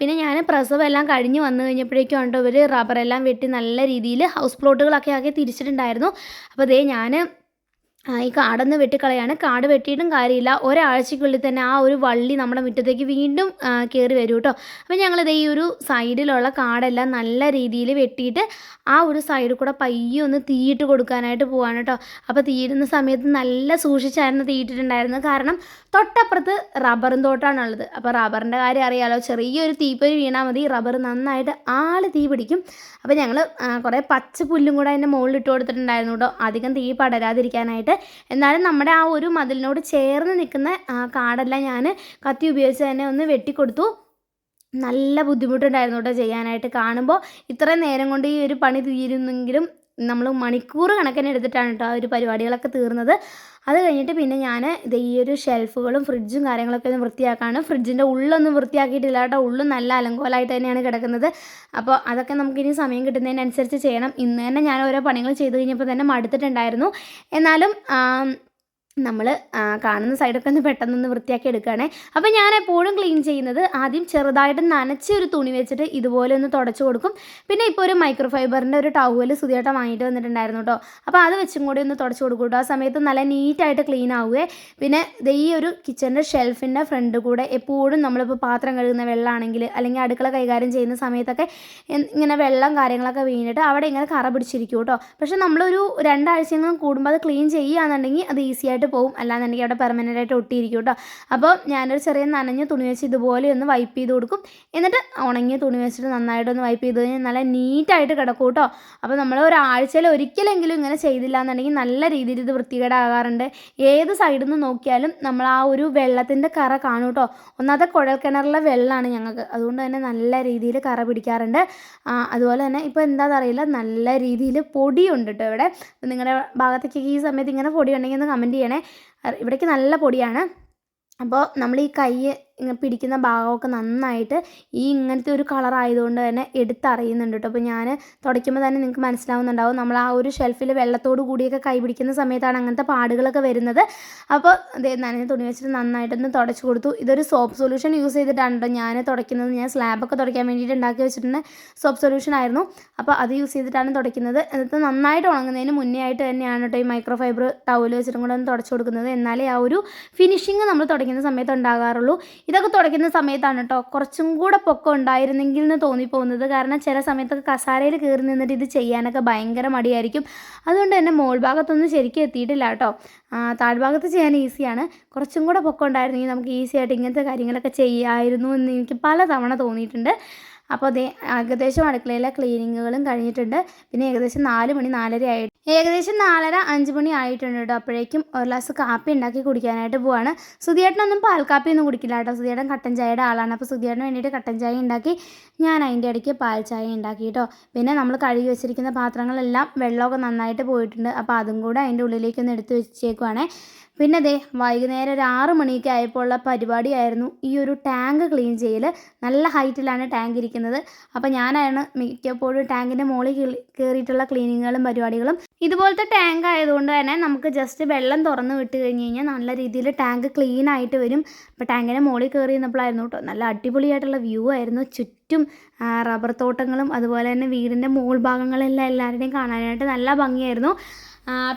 പിന്നെ ഞാൻ പ്രസവം എല്ലാം കഴിഞ്ഞ് വന്നു കഴിഞ്ഞപ്പോഴേക്കും ഇവർ റബ്ബറെല്ലാം വെട്ടി നല്ല രീതിയിൽ ഹൗസ് പ്ലോട്ടുകളൊക്കെ ആക്കി തിരിച്ചിട്ടുണ്ടായിരുന്നു. അപ്പോൾ അതേ ഞാൻ ഈ കാടൊന്ന് വെട്ടിക്കളയാണ്. കാട് വെട്ടിയിട്ടും കാര്യമില്ല. ഒരാഴ്ചക്കുള്ളിൽ തന്നെ ആ ഒരു വള്ളി നമ്മുടെ മുറ്റത്തേക്ക് വീണ്ടും കയറി വരും കേട്ടോ. അപ്പോൾ ഞങ്ങളിത് ഈ ഒരു സൈഡിലുള്ള കാടെല്ലാം നല്ല രീതിയിൽ വെട്ടിയിട്ട് ആ ഒരു സൈഡിൽ കൂടെ പയ്യെ ഒന്ന് തീയിട്ട് കൊടുക്കാനായിട്ട് പോവാണ് കേട്ടോ. അപ്പോൾ തീയിടുന്ന സമയത്ത് നല്ല സൂക്ഷിച്ചായിരുന്നു തീയിട്ടിട്ടുണ്ടായിരുന്നത്. കാരണം തൊട്ടപ്പുറത്ത് റബ്ബറും തോട്ടാണുള്ളത് അപ്പോൾ റബ്ബറിന്റെ കാര്യം അറിയാലോ. ചെറിയൊരു തീപ്പൊരി വീണാൽ മതി. റബ്ബർ നന്നായിട്ട് ആൾ തീ പിടിക്കും. അപ്പോൾ ഞങ്ങൾ കുറേ പച്ച പുല്ലും കൂടെ അതിന്റെ മുകളിൽ ഇട്ട് കൊടുത്തിട്ടുണ്ടായിരുന്നു കേട്ടോ. അധികം തീ പടരാതിരിക്കാനായിട്ട്. എന്നാലും നമ്മുടെ ആ ഒരു മതിലിനോട് ചേർന്ന് നിൽക്കുന്ന കാടെല്ലാം ഞാൻ കത്തി ഉപയോഗിച്ച് തന്നെ ഒന്ന് വെട്ടിക്കൊടുത്തു. നല്ല ബുദ്ധിമുട്ടുണ്ടായിരുന്നു കേട്ടോ ചെയ്യാനായിട്ട്. കാണുമ്പോൾ ഇത്രയും നേരം കൊണ്ട് ഈ ഒരു പണി തീരുന്നെങ്കിലും നമ്മൾ മണിക്കൂർ കണക്കിന് എടുത്തിട്ടാണ് കേട്ടോ ആ ഒരു പരിപാടികളൊക്കെ തീർന്നത്. അത് കഴിഞ്ഞിട്ട് പിന്നെ ഞാൻ ഇത് ഈ ഒരു ഷെൽഫുകളും ഫ്രിഡ്ജും കാര്യങ്ങളൊക്കെ ഒന്ന് വൃത്തിയാക്കാണ്. ഫ്രിഡ്ജിന്റെ ഉള്ളൊന്നും വൃത്തിയാക്കിയിട്ടില്ല കേട്ടോ ഉള്ളും നല്ല അലങ്കോലമായിട്ട് തന്നെയാണ് കിടക്കുന്നത്. അപ്പോൾ അതൊക്കെ നമുക്കിനി സമയം കിട്ടുന്നതിനനുസരിച്ച് ചെയ്യണം. ഇന്ന് തന്നെ ഞാൻ ഓരോ പണികൾ ചെയ്ത് കഴിഞ്ഞപ്പോൾ തന്നെ മടുത്തിട്ടുണ്ടായിരുന്നു. എന്നാലും നമ്മൾ കാണുന്ന സൈഡൊക്കെ ഒന്ന് പെട്ടെന്നൊന്ന് വൃത്തിയാക്കി എടുക്കുകയാണേ. അപ്പോൾ ഞാൻ എപ്പോഴും ക്ലീൻ ചെയ്യുന്നത് ആദ്യം ചെറുതായിട്ട് നനച്ച ഒരു തുണി വെച്ചിട്ട് ഇതുപോലെ ഒന്ന് തുടച്ചു കൊടുക്കും. പിന്നെ ഇപ്പോൾ ഒരു മൈക്രോ ഫൈബറിന്റെ ഒരു ടവൽ സുതിയായിട്ട് വാങ്ങിയിട്ട് വന്നിട്ടുണ്ടായിരുന്നു കേട്ടോ അപ്പോൾ അത് വെച്ചും കൂടി ഒന്ന് തുടച്ചു കൊടുക്കും കേട്ടോ ആ സമയത്ത് നല്ല നീറ്റായിട്ട് ക്ലീൻ ആവുകയെ പിന്നെ ഈ ഒരു കിച്ചണിന്റെ ഷെൽഫിന്റെ ഫ്രണ്ട് കൂടെ എപ്പോഴും നമ്മളിപ്പോൾ പാത്രം കഴുകുന്ന വെള്ളമാണെങ്കിൽ അല്ലെങ്കിൽ അടുക്കള കൈകാര്യം ചെയ്യുന്ന സമയത്തൊക്കെ ഇങ്ങനെ വെള്ളം കാര്യങ്ങളൊക്കെ വീണിട്ട് അവിടെ ഇങ്ങനെ കറ പിടിച്ചിരിക്കും കേട്ടോ പക്ഷേ നമ്മളൊരു രണ്ടാഴ്ചയെങ്കിലും കൂടുമ്പോൾ അത് ക്ലീൻ ചെയ്യുകയാണെന്നുണ്ടെങ്കിൽ അത് ഈസി പോകും അല്ലാന്നുണ്ടെങ്കിൽ അവിടെ പെർമനന്റ് ആയിട്ട് ഒട്ടിയിരിക്കും കേട്ടോ അപ്പോൾ ഞാനൊരു ചെറിയ നനഞ്ഞ തുണി വെച്ച് ഇതുപോലെ ഒന്ന് വൈപ്പ് ചെയ്ത് കൊടുക്കും. എന്നിട്ട് ഉണങ്ങിയ തുണി വെച്ചിട്ട് നന്നായിട്ട് ഒന്ന് വൈപ്പ് ചെയ്ത് കഴിഞ്ഞാൽ നല്ല നീറ്റായിട്ട് കിടക്കും കേട്ടോ അപ്പോൾ നമ്മൾ ഒരാഴ്ചയിൽ ഒരിക്കലെങ്കിലും ഇങ്ങനെ ചെയ്തില്ല എന്നുണ്ടെങ്കിൽ നല്ല രീതിയിൽ ഇത് വൃത്തികേടാകാറുണ്ട്. ഏത് സൈഡിൽ നിന്ന് നോക്കിയാലും നമ്മൾ ആ ഒരു വെള്ളത്തിന്റെ കറ കാണും കേട്ടോ ഒന്നാമത്തെ കുഴൽ കിണറിലെ വെള്ളമാണ് ഞങ്ങൾക്ക്. അതുകൊണ്ട് തന്നെ നല്ല രീതിയിൽ കറ പിടിക്കാറുണ്ട്. അതുപോലെ തന്നെ ഇപ്പോൾ എന്താണെന്ന് അറിയില്ല. നല്ല രീതിയിൽ പൊടിയുണ്ട് കേട്ടോ ഇവിടെ. നിങ്ങളുടെ ഭാഗത്തേക്ക് ഈ സമയത്ത് ഇങ്ങനെ പൊടി ഉണ്ടെങ്കിൽ ഒന്ന് കമന്റ് ചെയ്യണേ. ഇവിടേക്ക് നല്ല പൊടിയാണ്. അപ്പോൾ നമ്മൾ ഈ കൈ പിടിക്കുന്ന ഭാഗമൊക്കെ നന്നായിട്ട് ഈ ഇങ്ങനത്തെ ഒരു കളർ ആയതുകൊണ്ട് തന്നെ എടുത്തറിയുന്നുണ്ട് കേട്ടോ അപ്പോൾ ഞാൻ തുടയ്ക്കുമ്പോൾ തന്നെ നിങ്ങൾക്ക് മനസ്സിലാവുന്നുണ്ടാവും. നമ്മൾ ആ ഒരു ഷെൽഫിൽ വെള്ളത്തോട് കൂടിയൊക്കെ കൈ പിടിക്കുന്ന സമയത്താണ് അങ്ങനത്തെ പാടുകളൊക്കെ വരുന്നത്. അപ്പോൾ അതേ നനഞ്ഞ തുണി വെച്ചിട്ട് നന്നായിട്ടൊന്ന് തുടച്ചു കൊടുത്തു. ഇതൊരു സോപ്പ് സൊല്യൂഷൻ യൂസ് ചെയ്തിട്ടാണ് കേട്ടോ ഞാൻ തുടയ്ക്കുന്നത്. ഞാൻ സ്ലാബൊക്കെ തുടയ്ക്കാൻ വേണ്ടിയിട്ട് ഉണ്ടാക്കി വെച്ചിട്ടുണ്ട്. സോപ്പ് സൊല്യൂഷൻ ആയിരുന്നു. അപ്പോൾ അത് യൂസ് ചെയ്തിട്ടാണ് തുടയ്ക്കുന്നത്. എന്നിട്ട് നന്നായിട്ട് ഉണങ്ങുന്നതിന് മുന്നേ ആയിട്ട് തന്നെയാണ് കേട്ടോ ഈ മൈക്രോ ഫൈബർ ടവൽ വെച്ചിട്ടും കൂടെ ഒന്ന് തുടച്ചു കൊടുക്കുന്നത്. എന്നാലേ ആ ഒരു ഫിനിഷിങ് നമ്മൾ തുടയ്ക്കുന്ന സമയത്ത് ഉണ്ടാകാറുള്ളൂ. ഇതൊക്കെ തുടയ്ക്കുന്ന സമയത്താണ് കേട്ടോ കുറച്ചും കൂടെ പൊക്കം ഉണ്ടായിരുന്നെങ്കിൽ എന്ന് തോന്നിപ്പോകുന്നത്. കാരണം ചില സമയത്തൊക്കെ കസാരയിൽ കയറി നിന്നിട്ട് ഇത് ചെയ്യാനൊക്കെ ഭയങ്കര മടിയായിരിക്കും. അതുകൊണ്ട് തന്നെ മോൾ ഭാഗത്തൊന്നും ശരിക്കും എത്തിയിട്ടില്ല കേട്ടോ താഴ്ഭാഗത്ത് ചെയ്യാൻ ഈസിയാണ് കുറച്ചും കൂടെ പൊക്കം ഉണ്ടായിരുന്നെങ്കിൽ നമുക്ക് ഈസി ആയിട്ട് ഇങ്ങനത്തെ കാര്യങ്ങളൊക്കെ ചെയ്യാമായിരുന്നു എന്ന് എനിക്ക് പല തവണ തോന്നിയിട്ടുണ്ട്. അപ്പോൾ അതേ ഏകദേശം അടുക്കളയിലെ ക്ലീനിങ്ങുകളും കഴിഞ്ഞിട്ടുണ്ട്. പിന്നെ ഏകദേശം നാല് മണി നാലര ആയിട്ട് ഏകദേശം നാലര അഞ്ച് മണി ആയിട്ടുണ്ട് കേട്ടോ. അപ്പോഴേക്കും ഒരു ഗ്ലാസ് കാപ്പി ഉണ്ടാക്കി കുടിക്കാനായിട്ട് പോവാണ്. സുധിയേട്ടനൊന്നും പാൽ കാപ്പി ഒന്നും കുടിക്കില്ല കേട്ടോ. സുധിയേട്ടൻ കട്ടൻ ചായയുടെ ആളാണ്. അപ്പോൾ സുധിയേട്ടന് വേണ്ടിയിട്ട് കട്ടൻ ചായ ഉണ്ടാക്കി ഞാൻ അതിന്റെ ഇടയ്ക്ക് പാൽ ചായ ഉണ്ടാക്കി കേട്ടോ. പിന്നെ നമ്മൾ കഴുകി വെച്ചിരിക്കുന്ന പാത്രങ്ങളെല്ലാം വെള്ളമൊക്കെ നന്നായിട്ട് പോയിട്ടുണ്ട്. അപ്പോൾ അതും കൂടെ അതിന്റെ ഉള്ളിലേക്കൊന്ന് എടുത്ത് വെച്ചേക്കുവാണേ. പിന്നെ ദേ വൈകുന്നേരം ഒരു ആറ് മണിയൊക്കെ ആയപ്പോൾ ഉള്ള പരിപാടിയായിരുന്നു ഈ ഒരു ടാങ്ക് ക്ലീൻ ചെയ്യൽ നല്ല ഹൈറ്റിലാണ് ടാങ്ക് ഇരിക്കുന്നത്. അപ്പോൾ ഞാനാണ് മിക്കപ്പോഴും ടാങ്കിന്റെ മുകളിൽ കിളി- കയറിയിട്ടുള്ള ക്ലീനിങ്ങുകളും പരിപാടികളും. ഇതുപോലത്തെ ടാങ്ക് ആയതുകൊണ്ട് തന്നെ നമുക്ക് ജസ്റ്റ് വെള്ളം തുറന്ന് വിട്ട് കഴിഞ്ഞ് കഴിഞ്ഞാൽ നല്ല രീതിയിൽ ടാങ്ക് ക്ലീൻ ആയിട്ട് വരും. അപ്പോൾ ടാങ്കിന്റെ മുകളിൽ കയറി നിന്നപ്പോഴായിരുന്നു കേട്ടോ. നല്ല അടിപൊളിയായിട്ടുള്ള വ്യൂ ആയിരുന്നു. ചുറ്റും റബ്ബർ തോട്ടങ്ങളും അതുപോലെ തന്നെ വീടിന്റെ മുകൾ ഭാഗങ്ങളെല്ലാം എല്ലാവരുടെയും കാണാനായിട്ട് നല്ല ഭംഗിയായിരുന്നു.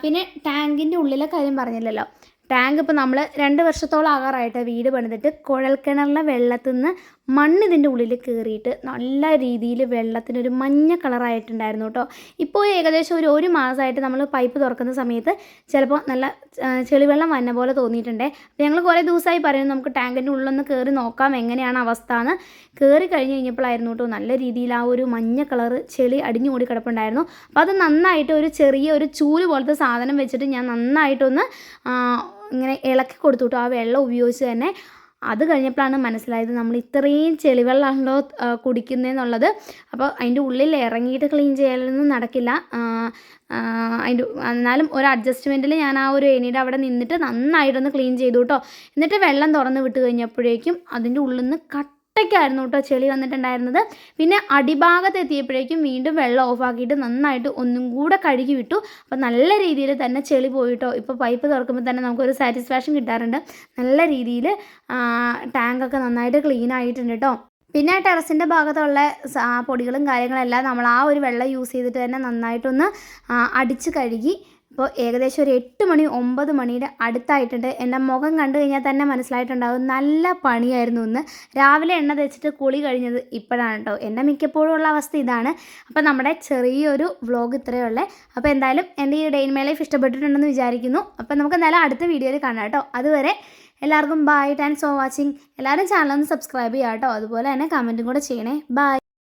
പിന്നെ ടാങ്കിന്റെ ഉള്ളിലെ കാര്യം പറഞ്ഞില്ലല്ലോ. ടാങ്ക് ഇപ്പോൾ നമ്മൾ രണ്ട് വർഷത്തോളം ആകാറായിട്ട് വീട് പണിതിട്ട്. കുഴൽക്കിണറിലെ വെള്ളത്തിൽ നിന്ന് മണ്ണ് ഇതിന്റെ ഉള്ളിൽ കയറിയിട്ട് നല്ല രീതിയിൽ വെള്ളത്തിനൊരു മഞ്ഞ കളറായിട്ടുണ്ടായിരുന്നു കേട്ടോ. ഇപ്പോൾ ഏകദേശം ഒരു ഒരു മാസമായിട്ട് നമ്മൾ പൈപ്പ് തുറക്കുന്ന സമയത്ത് ചിലപ്പോൾ നല്ല ചെളിവെള്ളം വന്ന പോലെ തോന്നിയിട്ടുണ്ടേ. അപ്പോൾ ഞങ്ങൾ കുറേ ദിവസമായി പറയുന്നു നമുക്ക് ടാങ്കിന്റെ ഉള്ളിലൊന്ന് കയറി നോക്കാം എങ്ങനെയാണ് അവസ്ഥ എന്ന് കയറി കഴിഞ്ഞ് കഴിഞ്ഞപ്പോഴായിരുന്നു കേട്ടോ നല്ല രീതിയിൽ ആ ഒരു മഞ്ഞ കളറ് ചെളി അടിഞ്ഞു കൂടി കിടപ്പുണ്ടായിരുന്നു. അപ്പോൾ അത് നന്നായിട്ട് ഒരു ചെറിയ ഒരു ചൂൽ പോലത്തെ സാധനം വെച്ചിട്ട് ഞാൻ നന്നായിട്ടൊന്ന് ഇങ്ങനെ ഇളക്കി കൊടുത്തു ആ വെള്ളം ഉപയോഗിച്ച് തന്നെ അത് കഴിഞ്ഞപ്പോഴാണ് മനസ്സിലായത് നമ്മൾ ഇത്രയും ചെളിവെള്ളമാണല്ലോ കുടിക്കുന്നതെന്നുള്ളത് അപ്പോൾ അതിന്റെ ഉള്ളിൽ ഇറങ്ങിയിട്ട് ക്ലീൻ ചെയ്യലൊന്നും നടക്കില്ല. അതിന്റെ എന്നാലും ഒരു അഡ്ജസ്റ്റ്മെന്റിൽ ഞാൻ ആ ഒരു ഏണിയുടെ അവിടെ നിന്നിട്ട് നന്നായിട്ടൊന്ന് ക്ലീൻ ചെയ്തു കേട്ടോ. എന്നിട്ട് വെള്ളം തുറന്ന് വിട്ട് കഴിഞ്ഞപ്പോഴേക്കും അതിന്റെ ഉള്ളിൽ നിന്ന് കട്ട അത്രയ്ക്കായിരുന്നു കേട്ടോ ചെളി വന്നിട്ടുണ്ടായിരുന്നത്. പിന്നെ അടിഭാഗത്ത് എത്തിയപ്പോഴേക്കും വീണ്ടും വെള്ളം ഓഫാക്കിയിട്ട് നന്നായിട്ട് ഒന്നും കൂടെ കഴുകി വിട്ടു. അപ്പോൾ നല്ല രീതിയിൽ തന്നെ ചെളി പോയിട്ടോ ഇപ്പോൾ പൈപ്പ് തുറക്കുമ്പോൾ തന്നെ നമുക്കൊരു സാറ്റിസ്ഫാക്ഷൻ കിട്ടാറുണ്ട്. നല്ല രീതിയിൽ ടാങ്കൊക്കെ നന്നായിട്ട് ക്ലീൻ ആയിട്ടുണ്ട് കേട്ടോ. പിന്നെ ടെറസിന്റെ ഭാഗത്തുള്ള പൊടികളും കാര്യങ്ങളെല്ലാം നമ്മൾ ആ ഒരു വെള്ളം യൂസ് ചെയ്തിട്ട് തന്നെ നന്നായിട്ടൊന്ന് അടിച്ച് കഴുകി. ഇപ്പോൾ ഏകദേശം ഒരു എട്ട് മണി ഒമ്പത് മണിയുടെ അടുത്തായിട്ടുണ്ട്. എന്റെ മുഖം കണ്ടു കഴിഞ്ഞാൽ തന്നെ മനസ്സിലായിട്ടുണ്ടാകും നല്ല പണിയായിരുന്നു ഇന്ന്. രാവിലെ എണ്ണ തേച്ചിട്ട് കുളി കഴിഞ്ഞത് ഇപ്പോഴാണ് കേട്ടോ. എന്റെ മിക്കപ്പോഴും ഉള്ള അവസ്ഥ ഇതാണ്. അപ്പോൾ നമ്മുടെ ചെറിയൊരു വ്ലോഗ് ഇത്രയേ ഉള്ളേ. അപ്പോൾ എന്തായാലും എന്റെ ഈ ഡെയിൻ മേ ലൈഫ് ഇഷ്ടപ്പെട്ടിട്ടുണ്ടെന്ന് വിചാരിക്കുന്നു. അപ്പോൾ നമുക്ക് എന്തായാലും അടുത്ത വീഡിയോയിൽ കാണാം കേട്ടോ. അതുവരെ എല്ലാവർക്കും ബൈ താങ്ക്സ് ഫോർ വാച്ചിങ് എല്ലാവരും ചാനൽ ഒന്ന് സബ്സ്ക്രൈബ് ചെയ്യാം കേട്ടോ. അതുപോലെ തന്നെ കമന്റും കൂടെ ചെയ്യണേ. ബൈ